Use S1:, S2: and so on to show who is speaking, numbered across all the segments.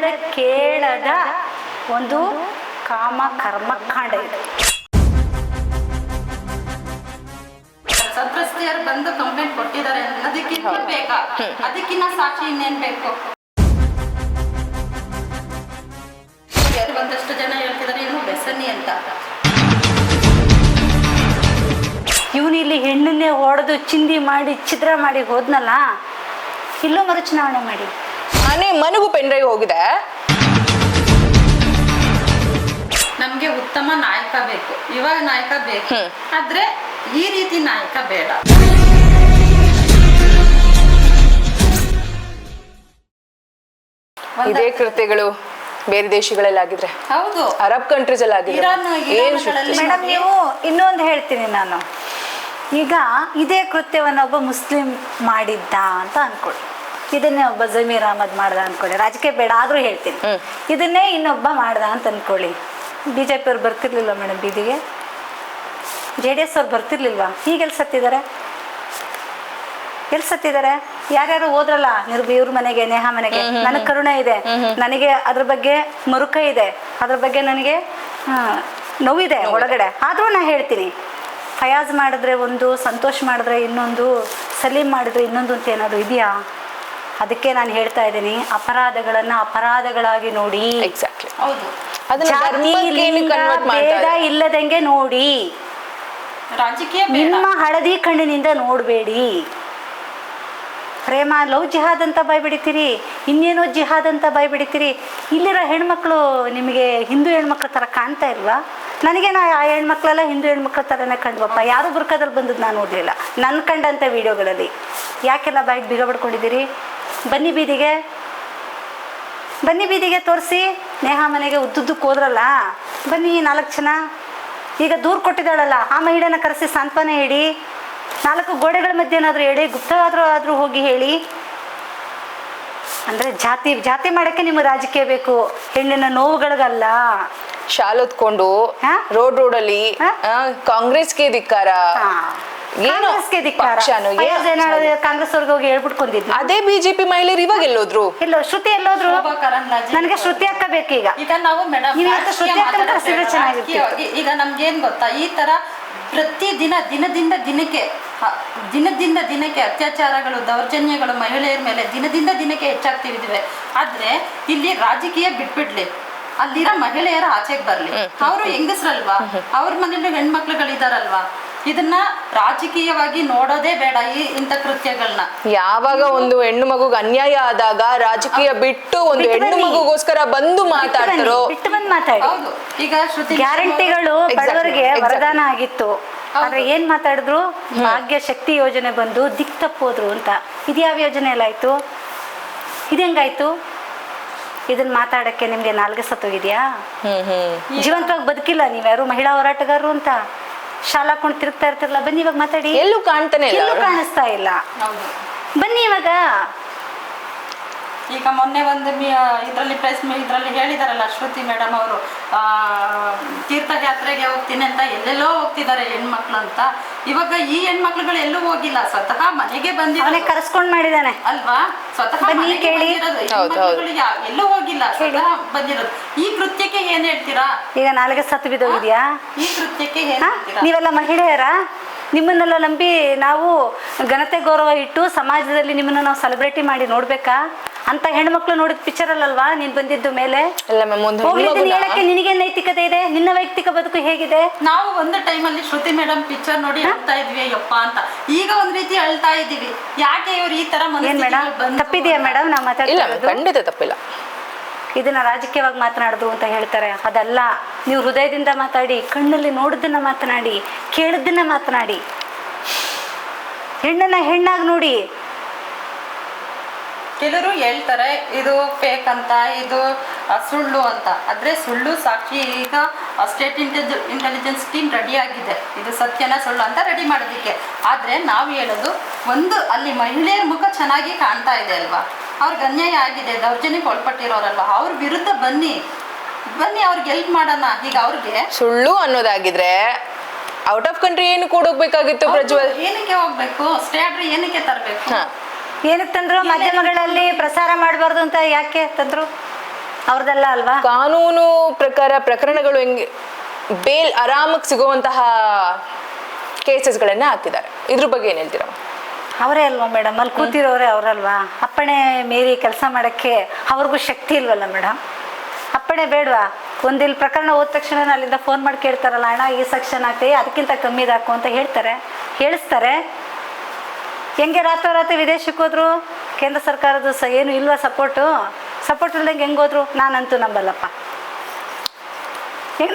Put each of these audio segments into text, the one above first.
S1: ಕಾಣದ ಕೇಳದ ಒಂದು ಕಾಮ ಕರ್ಮಕಾಂಡ ಇದು.
S2: ಸಂತ್ರಸ್ತೆಯರು ಬಂದು ಕಂಪ್ಲೇಂಟ್ ಕೊಟ್ಟಿದ್ದಾರೆ. ಅದಕ್ಕಿಂತ ಬೇಕಾ ಅದಕ್ಕಿನ್ನ ಸಾಕ್ಷಿ ಇನ್ನೇನ್ ಬೇಕು? ಒಂದಷ್ಟು ಜನ ಹೇಳ್ತಿದ್ದಾರೆ ಇನ್ನು ಬೆಸನ್ನಿ ಅಂತ.
S1: ಇವನು ಇಲ್ಲಿ ಹೆಣ್ಣನ್ನೇ ಹೊಡೆದು ಚಿಂದಿ ಮಾಡಿ ಛಿದ್ರ ಮಾಡಿ ಹೋದ್ನಲ್ಲ ಇಲ್ಲೂ ಮರುಚುನಾವಣೆ ಮಾಡಿ.
S3: ಮನೆ ಮನೆಗೂ ಪೆಂಡ್ರೈವ್ ಹೋಗಿದೆ.
S2: ನಮ್ಗೆ ಉತ್ತಮ ನಾಯಕ ಬೇಕು. ಇವಾಗ ನಾಯಕ ಬೇಕು.
S3: ಹ್ಮ್.
S2: ಆದ್ರೆ ಈ ರೀತಿ ನಾಯಕ ಬೇಡ. ಒಂದ-
S3: ಇದೇ ಕೃತ್ಯಗಳು ಬೇರೆ ದೇಶಗಳಲ್ಲಿ ಆಗಿದ್ರೆ
S2: ಹೌದು.
S3: ಅರಬ್ ಕಂಟ್ರೀಸ್ ಅಲ್ಲಿ ಆಗಿದ್ರೆ
S2: ಇರಾನ್-
S3: ಏನ್
S2: ಇರಾನ್ಗಳಲ್ಲಿ
S3: ಶಕ್ತಿ?
S1: ಮೇಡಮ್ ನೀವು ಇನ್ನೊಂದು ಹೇಳ್ತೀನಿ ನಾನು. ಈಗ ಇದೇ ಕೃತ್ಯವನ್ನು ಒಬ್ಬ ಮುಸ್ಲಿಂ ಮಾಡಿದ್ದ ಅಂತ ಅನ್ಕೊಳ್ಳಿ. ಇದನ್ನೇ ಒಬ್ಬ ಜಮೀರ್ ಅಹಮದ್ ಮಾಡ್ದ ಅನ್ಕೊಳ್ಳಿ. ರಾಜಕೀಯ ಬೇಡ ಆದ್ರೂ ಹೇಳ್ತೀನಿ. ಇದನ್ನೇ ಇನ್ನೊಬ್ಬ ಮಾಡ್ದ ಅಂತ ಅನ್ಕೊಳ್ಳಿ. ಬಿ ಜೆ ಬರ್ತಿರ್ಲಿಲ್ವ ಮೇಡಮ್ ಬೀದಿಗೆ? ಜೆ ಡಿ ಎಸ್ ಅವ್ರು ಬರ್ತಿರ್ಲಿಲ್ವಾ? ಹೀಗೆ ಎಲ್ಲಿ ಸತ್ತಿದ್ದಾರೆ ಎಲ್ಲಿ ಸತ್ತಿದ್ದಾರೆ ಯಾರ್ಯಾರು ಹೋದ್ರಲ್ಲ ನಿರ್ಭಿ ಇವ್ರ ಮನೆಗೆ ನೇಹ ಮನೆಗೆ? ನನಗೆ ಕರುಣೆ ಇದೆ. ನನಗೆ ಅದ್ರ ಬಗ್ಗೆ ಮರುಕ ಇದೆ. ಅದ್ರ ಬಗ್ಗೆ ನನಗೆ ನೋವಿದೆ. ಒಳಗಡೆ. ಆದ್ರೂ ನಾ ಹೇಳ್ತೀನಿ. ಫಯಾಜ್ ಮಾಡಿದ್ರೆ ಒಂದು ಸಂತೋಷ್ ಮಾಡಿದ್ರೆ ಇನ್ನೊಂದು ಸಲೀಂ ಮಾಡಿದ್ರೆ ಇನ್ನೊಂದು ಅಂತ ಏನಾದ್ರು ಇದೆಯಾ? ಅದಕ್ಕೆ ನಾನು ಹೇಳ್ತಾ ಇದ್ದೀನಿ ಅಪರಾಧಗಳನ್ನ ಅಪರಾಧಗಳಾಗಿ ನೋಡಿ.
S3: ಎಕ್ಸಾಕ್ಟ್ಲಿ
S2: ಹೌದು.
S3: ಅದನ್ನ
S1: ಜಾತಿ
S3: ಕನ್ವರ್ಟ್
S1: ಭೇದ ಇಲ್ಲದಂಗೆ ನೋಡಿ.
S2: ರಾಜಕೀಯ ಬೇಡ
S1: ನಿಮ್ಮ ಹಳದಿ ಕಣ್ಣಿನಿಂದ ನೋಡ್ಬೇಡಿ. ಪ್ರೇಮ ಲವ್ ಜಿಹಾದ್ ಅಂತ ಬಾಯ್ಬಿಡಿತೀರಿ ಇನ್ನೇನೋ ಜಿಹಾದ್ ಅಂತ ಬಾಯ್ಬಿಡಿತೀರಿ ಇಲ್ಲಿರೋ ಹೆಣ್ಮಕ್ಳು ನಿಮಗೆ ಹಿಂದೂ ಹೆಣ್ಮಕ್ಳ ಥರ ಕಾಣ್ತಾ ಇಲ್ವಾ? ನನಗೆ ನಾ ಆ ಹೆಣ್ಮಕ್ಳೆಲ್ಲ ಹಿಂದೂ ಹೆಣ್ಮಕ್ಳ ಥರನೇ ಕಂಡ್ವಪ್ಪ. ಯಾರು ಬುರ್ಕದಲ್ಲಿ ಬಂದದ್ದು ನಾನು ನೋಡಲಿಲ್ಲ. ನನ್ನ ಕಂಡಂಥ ವಿಡಿಯೋಗಳಲ್ಲಿ. ಯಾಕೆಲ್ಲ ಬಾಯಿಗೆ ಬಿಗ ಬಡ್ಕೊಂಡಿದ್ದೀರಿ ಬನ್ನಿ ಬೀದಿಗೆ. ಬನ್ನಿ ಬೀದಿಗೆ ತೋರಿಸಿ. ನೇಹ ಮನೆಗೆ ಉದ್ದುದ್ದಕ್ಕೆ ಹೋದ್ರಲ್ಲ? ಬನ್ನಿ ನಾಲ್ಕು ಜನ. ಈಗ ದೂರು ಕೊಟ್ಟಿದ್ದಾಳಲ್ಲ ಆ ಮಹಿಳೆನ ಕರೆಸಿ ಸಾಂತ್ವನ ಹೇಳಿ. ನಾಲ್ಕು ಗೋಡೆಗಳ ಮಧ್ಯೆ ಏನಾದರೂ ಹೇಳಿ ಗುಪ್ತವಾದರೂ ಆದರೂ ಹೋಗಿ ಹೇಳಿ. ಅಂದರೆ ಜಾತಿ ಜಾತಿ ಮಾಡೋಕ್ಕೆ ನಿಮ್ಮ ರಾಜಕೀಯ ಬೇಕು. ಹೆಣ್ಣಿನ ನೋವುಗಳಿಗಲ್ಲ.
S3: ಶಾಲ್ ಹೊತ್ಕೊಂಡು? ರೋಡ್ ರೋಡಲ್ಲಿ ಕಾಂಗ್ರೆಸ್ಗೆ ಧಿಕ್ಕಾರ.
S1: ಹಾ.
S3: ಏನು? ಪಕ್ಷನೋ, ಏನೋ?
S1: ಕಾಂಗ್ರೆಸ್ ಅವ್ರಿಗೆ ಹೋಗಿ ಹೇಳ್ಬಿಟ್ಕೊಂಡಿದ್ವಿ
S3: ಅದೇ ಬಿಜೆಪಿ ಮಹಿಳೆಯರು ಇವಾಗ ಎಲ್ಲೋದ್ರು?
S1: ಇಲ್ಲ ಶ್ರುತಿ ಎಲ್ಲೋದ್ರು. ನನಗೆ ಶ್ರುತಿ ಅಕ್ಕ ಬೇಕೀಗ
S2: ಈಗ ನಾವು ಮೇಡಮ್
S1: ಶ್ರುತಿ ಅಕ್ಕನ ಕರೆಸಿದ್ರೆ ಚೆನ್ನಾಗಿರ್ತಿತ್ತು.
S2: ಈಗ ನಮ್ಗೇನ್ ಗೊತ್ತಾ? ಈ ತರ ಪ್ರತಿ ದಿನ ದಿನದಿಂದ ದಿನಕ್ಕೆ ದಿನದಿಂದ ದಿನಕ್ಕೆ ಅತ್ಯಾಚಾರಗಳು ದೌರ್ಜನ್ಯಗಳು ಮಹಿಳೆಯರ ಮೇಲೆ ದಿನದಿಂದ ದಿನಕ್ಕೆ ಹೆಚ್ಚಾಗ್ತಿವೆ ಆದ್ರೆ ಇಲ್ಲಿ ರಾಜಕೀಯ ಬಿಟ್ಬಿಡ್ಲಿ. ಅಲ್ಲಿರೋ ಮಹಿಳೆಯರ ಆಚೆಗೆ ಬರ್ಲಿ. ಅವರು ಹೆಂಗಸ್ರಲ್ವಾ? ಅವ್ರ ಮನೇಲಿ ಹೆಣ್ಮಕ್ಳುಗಳಿದಾರಲ್ವಾ? ಇದನ್ನ ರಾಜಕೀಯವಾಗಿ ನೋಡೋದೇ ಬೇಡ ಈ ಇಂಥ ಕೃತ್ಯಗಳನ್ನ
S3: ಯಾವಾಗ ಒಂದು ಹೆಣ್ಣು ಮಗುಗೆ ಅನ್ಯಾಯ ಆದಾಗ ರಾಜಕೀಯ ಬಿಟ್ಟು ಒಂದು ಹೆಣ್ಣು ಮಗುಗೋಸ್ಕರ ಬಂದು ಮಾತಾಡ್ತಾರೋ?
S1: ಬಿಟ್ಟು ಬಂದು ಮಾತಾಡಿ.
S2: ಹೌದು. ಈಗ ಶ್ರುತಿ
S1: ಗ್ಯಾರಂಟಿಗಳು ಬಡವರಿಗೆ. ವರದಾನ ಆಗಿತ್ತು. ಆದ್ರೆ ಏನ್ ಮಾತಾಡಿದ್ರು? ಭಾಗ್ಯ ಶಕ್ತಿ ಯೋಜನೆ ಬಂದು ದಿಕ್ ತಪ್ಪೋದ್ರು ಅಂತ. ಇದ್ಯಾವ ಯೋಜನೆ ಎಲ್ಲ ಆಯ್ತು? ಇದೆಂಗಾಯ್ತು ಇದನ್ನ ಮಾತಾಡಕ್ಕೆ ನಿಮ್ಗೆ ನಾಲ್ಗೆ ಸತ್ತೋಗಿದ್ಯಾ ಜೀವಂತವಾಗಿ ಬದುಕಿಲ್ಲ ನೀವ್ಯಾರು? ಮಹಿಳಾ ಹೋರಾಟಗಾರರು ಅಂತ. ಶಾಲಾ ಕೊಂಡು ತಿರುಗ್ತಾ ಇರ್ತಿರಲ್ಲ ಬನ್ನಿ ಇವಾಗ ಮಾತಾಡಿ.
S3: ಎಲ್ಲೂ ಕಾಣ್ತಾನೆ ಇಲ್ಲ
S1: ಎಲ್ಲೂ
S3: ಅವ್ರು.
S1: ಕಾಣಿಸ್ತಾ ಇಲ್ಲ.
S2: ಹೌದು.
S1: ಬನ್ನಿ ಇವಾಗ.
S2: ಈಗ ಮೊನ್ನೆ ಒಂದು ಇದರಲ್ಲಿ ಪ್ರೆಸ್ ಇದರಲ್ಲಿ ಹೇಳಿದಾರಲ್ಲ ಶ್ರುತಿ ಮೇಡಮ್ ಅವರು ತೀರ್ಥಯಾತ್ರೆಗೆ ಹೋಗ್ತೀನಿ ಅಂತ ಎಲ್ಲೆಲ್ಲೋ ಹೋಗ್ತಿದ್ದಾರೆ ಹೆಣ್ಮಕ್ಳು ಅಂತ. ಇವಾಗ ಈ ಹೆಣ್ಮಕ್ಳುಗಳು ಎಲ್ಲೂ ಹೋಗಿಲ್ಲ ಸ್ವತಃ ಮನೆಗೆ
S1: ಬಂದಿದ್ದಾರೆ
S2: ಕರೆಸ್ಕೊಂಡು
S1: ಕರ್ಸ್ಕೊಂಡ್ ಮಾಡಿದಾನೆ
S2: ಅಲ್ವಾ? ಸ್ವತಃ ಎಲ್ಲೂ ಹೋಗಿಲ್ಲ ಸ್ವತಃ ಬಂದಿರೋದು. ಈ ಕೃತ್ಯಕ್ಕೆ ಏನ್ ಹೇಳ್ತೀರಾ?
S1: ಈಗ ನಾಲ್ಗೆ ಸತ್ತು ಬಿದ್ದೋಗಿದ್ಯಾ?
S2: ಈ ಕೃತ್ಯಕ್ಕೆ
S1: ನೀವೆಲ್ಲ ಮಹಿಳೆಯರ? ನಿಮ್ಮನ್ನೆಲ್ಲ ನಂಬಿ ನಾವು ಘನತೆ ಗೌರವ ಇಟ್ಟು ಸಮಾಜದಲ್ಲಿ ನಿಮ್ಮನ್ನ ನಾವು ಸೆಲೆಬ್ರಿಟಿ ಮಾಡಿ ನೋಡ್ಬೇಕಾ? ಅಂತ ಹೆಣ್ಮಕ್ಳು ನೋಡಿದ ಪಿಕ್ಚರ್ ಅಲ್ಲಲ್ವಾ ನೀನ್ ಬಂದಿದ್ದು ಮೇಲೆ?
S3: ಅಲ್ಲ ಮ್ಯಾಮ್ ಒಂದು
S1: ಇದನ್ನ ಹೇಳಕ್ಕೆ ನಿನಗೆ ನೈತಿಕತೆ ಇದೆ? ನಿನ್ನ ವೈಯಕ್ತಿಕ ಬದುಕು ಹೇಗಿದೆ?
S2: ನಾವು ಒಂದು ಟೈಮಲ್ಲಿ ಶ್ರುತಿ ಮೇಡಮ್ ಪಿಕ್ಚರ್ ನೋಡಿ ಅಳ್ತಾ ಇದ್ವಿ ಯಪ್ಪ ಅಂತ. ಈಗ ಒಂದ್ ರೀತಿ ಅಳ್ತಾ ಇದೀವಿ ಯಾಕೆ ಇವ್ರು ಈ ತರ
S1: ಏನ್ ಮೇಡಮ್ ತಪ್ಪಿದೆಯಾ ಮೇಡಮ್ ನಾವು
S3: ಇಲ್ಲ ಖಂಡಿತ ತಪ್ಪಿಲ್ಲ.
S1: ಇದನ್ನ ರಾಜಕೀಯವಾಗಿ ಮಾತನಾಡುದು ಅಂತ ಹೇಳ್ತಾರೆ. ಅದಲ್ಲ ನೀವು ಹೃದಯದಿಂದ ಮಾತಾಡಿ ಕಣ್ಣಲ್ಲಿ ನೋಡಿದ್ದನ್ನ ಮಾತನಾಡಿ ಕೇಳಿದ್ದನ್ನ ಮಾತನಾಡಿ. ಹೆಣ್ಣನ್ನ ಹೆಣ್ಣಾಗಿ ನೋಡಿ
S2: ಕೆಲವರು ಹೇಳ್ತಾರೆ ಇದು ಫೇಕ್ ಅಂತ ಇದು ಸುಳ್ಳು ಅಂತ. ಆದ್ರೆ ಸುಳ್ಳು ಸಾಕ್ಷಿ ಈಗ ಸ್ಟೇಟ್ ಇಂಟೆಲಿಜೆನ್ಸ್ ಟೀಮ್ ರೆಡಿ ಆಗಿದೆ. ಇದು ಸತ್ಯನ ಸುಳ್ಳು ಅಂತ ರೆಡಿ ಮಾಡೋದಕ್ಕೆ. ಆದ್ರೆ ನಾವು ಹೇಳೋದು ಒಂದು ಅಲ್ಲಿ ಮಹಿಳೆಯರ ಮುಖ ಚೆನ್ನಾಗಿ ಕಾಣ್ತಾ ಇದೆ ಅಲ್ವಾ? ಅವ್ರಿಗೆ ಅನ್ಯಾಯ ಆಗಿದೆ ದೌರ್ಜನ್ಯಕ್ಕೆ ಒಳಪಟ್ಟಿರೋರಲ್ವ? ಅವ್ರ ವಿರುದ್ಧ ಬನ್ನಿ. ಬನ್ನಿ ಅವ್ರಿಗೆ ಹೆಲ್ಪ್ ಮಾಡೋಣ. ಈಗ ಅವ್ರಿಗೆ
S3: ಸುಳ್ಳು ಅನ್ನೋದಾಗಿದ್ರೆ ಔಟ್ ಆಫ್ ಕಂಟ್ರಿ ಏನು ಕೂಡ ಹೋಗ್ಬೇಕಾಗಿತ್ತು ಪ್ರಜ್ವಲ್
S2: ಏನಕ್ಕೆ ಹೋಗ್ಬೇಕು? ಸ್ಟೇ ಆರ್ಡ್ರ್ ಏನಕ್ಕೆ ತರಬೇಕು?
S3: ಹಾ.
S1: ಏನಕ್ಕೆ ತಂದ್ರು? ಮಾಧ್ಯಮಗಳಲ್ಲಿ ಪ್ರಸಾರ ಮಾಡಬಾರ್ದು ಅಂತ ಯಾಕೆ ತಂದ್ರು? ಅವ್ರದ್ದೆಲ್ಲ ಅಲ್ವಾ?
S3: ಕಾನೂನು ಪ್ರಕಾರ ಪ್ರಕರಣಗಳು ಹೆಂಗೆ ಬೇಲ್ ಆರಾಮಾಗಿ ಸಿಗುವಂತಹ ಕೇಸಸ್ಗಳನ್ನ ಹಾಕಿದ್ದಾರೆ. ಇದ್ರ ಬಗ್ಗೆ ಏನ್ ಹೇಳ್ತೀರಾ?
S1: ಅವರೇ ಅಲ್ವಾ ಮೇಡಮ್ ಅಲ್ಲಿ ಕೂತಿರೋರೇ ಅವರಲ್ವಾ? ಅಪ್ಪಣೆ ಮೀರಿ ಕೆಲಸ ಮಾಡೋಕ್ಕೆ ಅವ್ರಿಗೂ ಶಕ್ತಿ ಇಲ್ವಲ್ಲ ಮೇಡಮ್ ಅಪ್ಪಣೆ ಬೇಡವಾ? ಒಂದಿಲ್ ಪ್ರಕರಣ ಹೋದ ತಕ್ಷಣ ಅಲ್ಲಿಂದ ಫೋನ್ ಮಾಡಿ ಕೇಳ್ತಾರಲ್ಲ ಅಣ್ಣ ಈ ಸೆಕ್ಷನ್ ಹಾಕ್ತಿ ಅದಕ್ಕಿಂತ ಕಮ್ಮಿ ಹಾಕು ಅಂತ ಹೇಳ್ತಾರೆ. ಹೇಳಿಸ್ತಾರೆ. ಹೆಂಗೆ ರಾತ್ರೋರಾತ್ರಿ ವಿದೇಶಕ್ಕೆ ಹೋದ್ರು? ಕೇಂದ್ರ ಸರ್ಕಾರದ ಸ ಏನು ಇಲ್ವಾ ಸಪೋರ್ಟು? ಸಪೋರ್ಟ್ ಇಲ್ದಂಗೆ ಹೆಂಗೆ ಹೋದ್ರು? ನಾನಂತೂ ನಂಬಲ್ಲಪ್ಪ.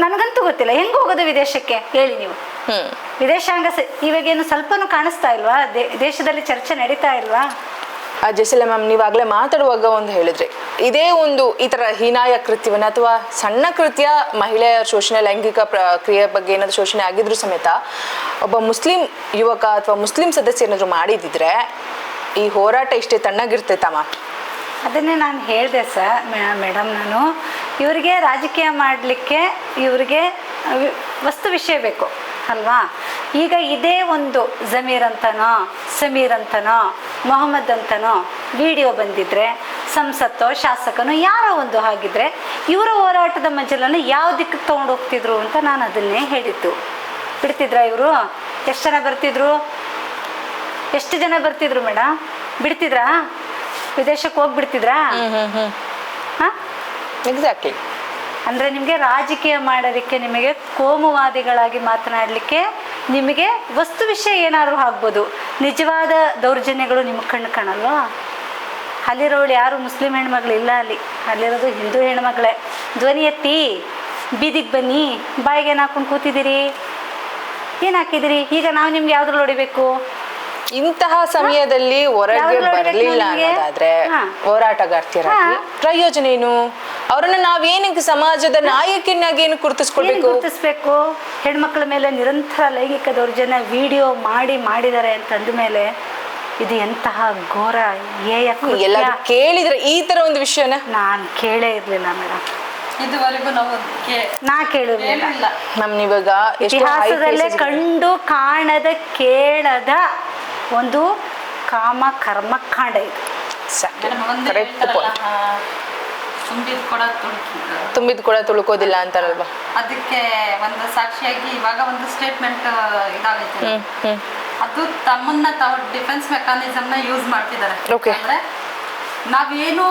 S1: ನನಗಂತೂ ಗೊತ್ತಿಲ್ಲ. ಹೆಂಗೆ ಹೋಗೋದು ವಿದೇಶಕ್ಕೆ? ಹೇಳಿ ನೀವು. ವಿದೇಶಾಂಗ ಸ ಇವಾಗೇನು ಸ್ವಲ್ಪನೂ ಕಾಣಿಸ್ತಾ ಇಲ್ವಾ? ದೇಶದಲ್ಲಿ ಚರ್ಚೆ ನಡೀತಾ ಇಲ್ವಾ?
S3: ಜೆಸಿಲ ಮ್ಯಾಮ್ ನೀವಾಗಲೇ ಮಾತಾಡುವಾಗ ಒಂದು ಹೇಳಿದ್ರಿ. ಇದೇ ಒಂದು ಈ ತರ ಹೀನಾಯ ಕೃತ್ಯವನ್ನು ಅಥವಾ ಸಣ್ಣ ಕೃತ್ಯ ಮಹಿಳೆಯರ ಶೋಷಣೆ, ಲೈಂಗಿಕ ಕ್ರಿಯೆ ಬಗ್ಗೆ ಏನಾದ್ರು ಶೋಷಣೆ ಆಗಿದ್ರು ಸಮೇತ ಒಬ್ಬ ಮುಸ್ಲಿಂ ಯುವಕ ಅಥವಾ ಮುಸ್ಲಿಂ ಸದಸ್ಯ ಏನಾದ್ರು ಮಾಡಿದಿದ್ರೆ ಈ ಹೋರಾಟ ಇಷ್ಟೇ ತಣ್ಣಗಿರ್ತೈತಮ್ಮ
S1: ಅದನ್ನೇ ನಾನು ಹೇಳಿದೆ ಸರ್ ಮೇಡಮ್ ನಾನು. ಇವರಿಗೆ ರಾಜಕೀಯ ಮಾಡಲಿಕ್ಕೆ ಇವರಿಗೆ ವಸ್ತು ವಿಷಯ ಬೇಕು. ಅಲ್ವಾ? ಈಗ ಇದೇ ಒಂದು ಜಮೀರ್ ಅಂತನೋ ಸಮೀರ್ ಅಂತನೋ ಮೊಹಮ್ಮದ್ ಅಂತನೋ ವಿಡಿಯೋ ಬಂದಿದ್ರೆ ಸಂಸತ್ತೋ ಶಾಸಕನೋ ಯಾರೋ ಒಂದು ಆಗಿದ್ರೆ ಇವರ ಹೋರಾಟದ ಮಜಲನ್ನು ಯಾವ ದಿಕ್ಕಿಗೆ ತೊಗೊಂಡು ಹೋಗ್ತಿದ್ರು ಅಂತ ನಾನು ಅದನ್ನೇ ಹೇಳಿದ್ದು. ಬಿಡ್ತಿದ್ರ ಇವರು? ಎಷ್ಟು ಜನ ಬರ್ತಿದ್ರು? ಎಷ್ಟು ಜನ ಬರ್ತಿದ್ರು ಮೇಡಮ್ ಬಿಡ್ತಿದ್ರಾ? ವಿದೇಶಕ್ಕೆ ಹೋಗ್ಬಿಡ್ತಿದ್ರಾ? ಹಾಂ?
S3: ಎಕ್ಸಾಕ್ಟ್ಲಿ
S1: ಅಂದರೆ ನಿಮಗೆ ರಾಜಕೀಯ ಮಾಡೋದಕ್ಕೆ ನಿಮಗೆ ಕೋಮುವಾದಿಗಳಾಗಿ ಮಾತನಾಡಲಿಕ್ಕೆ ನಿಮಗೆ ವಸ್ತು ವಿಷಯ ಏನಾದರೂ ಆಗ್ಬೋದು. ನಿಜವಾದ ದೌರ್ಜನ್ಯಗಳು ನಿಮಗೆ ಕಣ್ಣು ಕಾಣಲ್ವಾ? ಅಲ್ಲಿರೋಳು ಯಾರು ಮುಸ್ಲಿಂ ಹೆಣ್ಮಗಳು ಇಲ್ಲ ಅಲ್ಲಿ. ಅಲ್ಲಿರೋದು ಹಿಂದೂ ಹೆಣ್ಮಗಳೇ. ಧ್ವನಿ ಎತ್ತಿ, ಬೀದಿಗೆ ಬನ್ನಿ, ಬಾಯಿಗೆ ಏನು ಹಾಕೊಂಡು ಕೂತಿದ್ದೀರಿ? ಏನು ಹಾಕಿದಿರಿ ಈಗ ನಾವು ನಿಮ್ಗೆ ಯಾವ್ದ್ರಲ್ಲಿ ಹೊಡಿಬೇಕು?
S3: ಇಂತಹ ಸಮಯದಲ್ಲಿ ಹೊರಗೆ ಬರಲಿಲ್ಲ? ಅನ್ನೋದಾದ್ರೆ
S1: ಹೋರಾಟಗಾರ್ತಿಯರ
S3: ಹೋರಾಟಗಾರ್ತಿಯರಾಗಿ. ಪ್ರಯೋಜನ ಏನು? ಅವರನ್ನ ನಾವೇನಕ್ಕೆ ಸಮಾಜದ ನಾಯಕಿನಾಗಿ ಏನು ಗುರುತಿಸ್ಕೊಳ್ಬೇಕು?
S1: ಗುರುತಿಸ್ಬೇಕು? ಹೆಣ್ಮಕ್ಳ ಮೇಲೆ ನಿರಂತರ ಲೈಂಗಿಕ ದೌರ್ಜನ್ಯ ವಿಡಿಯೋ ಮಾಡಿ ಮಾಡಿದ್ದಾರೆ ಅಂತಂದ ಮೇಲೆ ಇದು ಎಂತಹ ಘೋರ
S3: ಎಲ್ಲ ಕೇಳಿದ್ರೆ ಈ ತರ ಒಂದು ವಿಷಯನ?
S1: ನಾನು ಕೇಳೇ ಇರ್ಲಿಲ್ಲ ಮೇಡಮ್
S2: ಇದುವರೆಗೂ ನಾವು
S1: ನಾ ಕೇಳಿರ್ಲಿಲ್ಲ. ಇತಿಹಾಸದಲ್ಲೇ ಕಂಡು ಕಾಣದ ಕೇಳದ ಒಂದು ಕಾಮ ಕರ್ಮಕಾಂಡ ಇದು.
S2: ತುಂಬಿದ ಕೂಡ ತುಳುಕೋದಿಲ್ಲ
S3: ತುಂಬಿದ್ ಕೂಡ ತುಳ್ಕೋದಿಲ್ಲ ಅಂತಾರಲ್ವಾ?
S2: ಅದಕ್ಕೆ ಒಂದು ಸಾಕ್ಷಿಯಾಗಿ ಇವಾಗ ಒಂದು ಸ್ಟೇಟ್ಮೆಂಟ್ ಇದಾಗೈತೆ. ಅದು ತಮ್ಮನ್ನ ತಾವು ಡಿಫೆನ್ಸ್ ಮೆಕಾನಿಸಮ್ನ ಯೂಸ್ ಮಾಡ್ತಿದ್ದಾರೆ. ಅಂದ್ರೆ ನಾವೇನು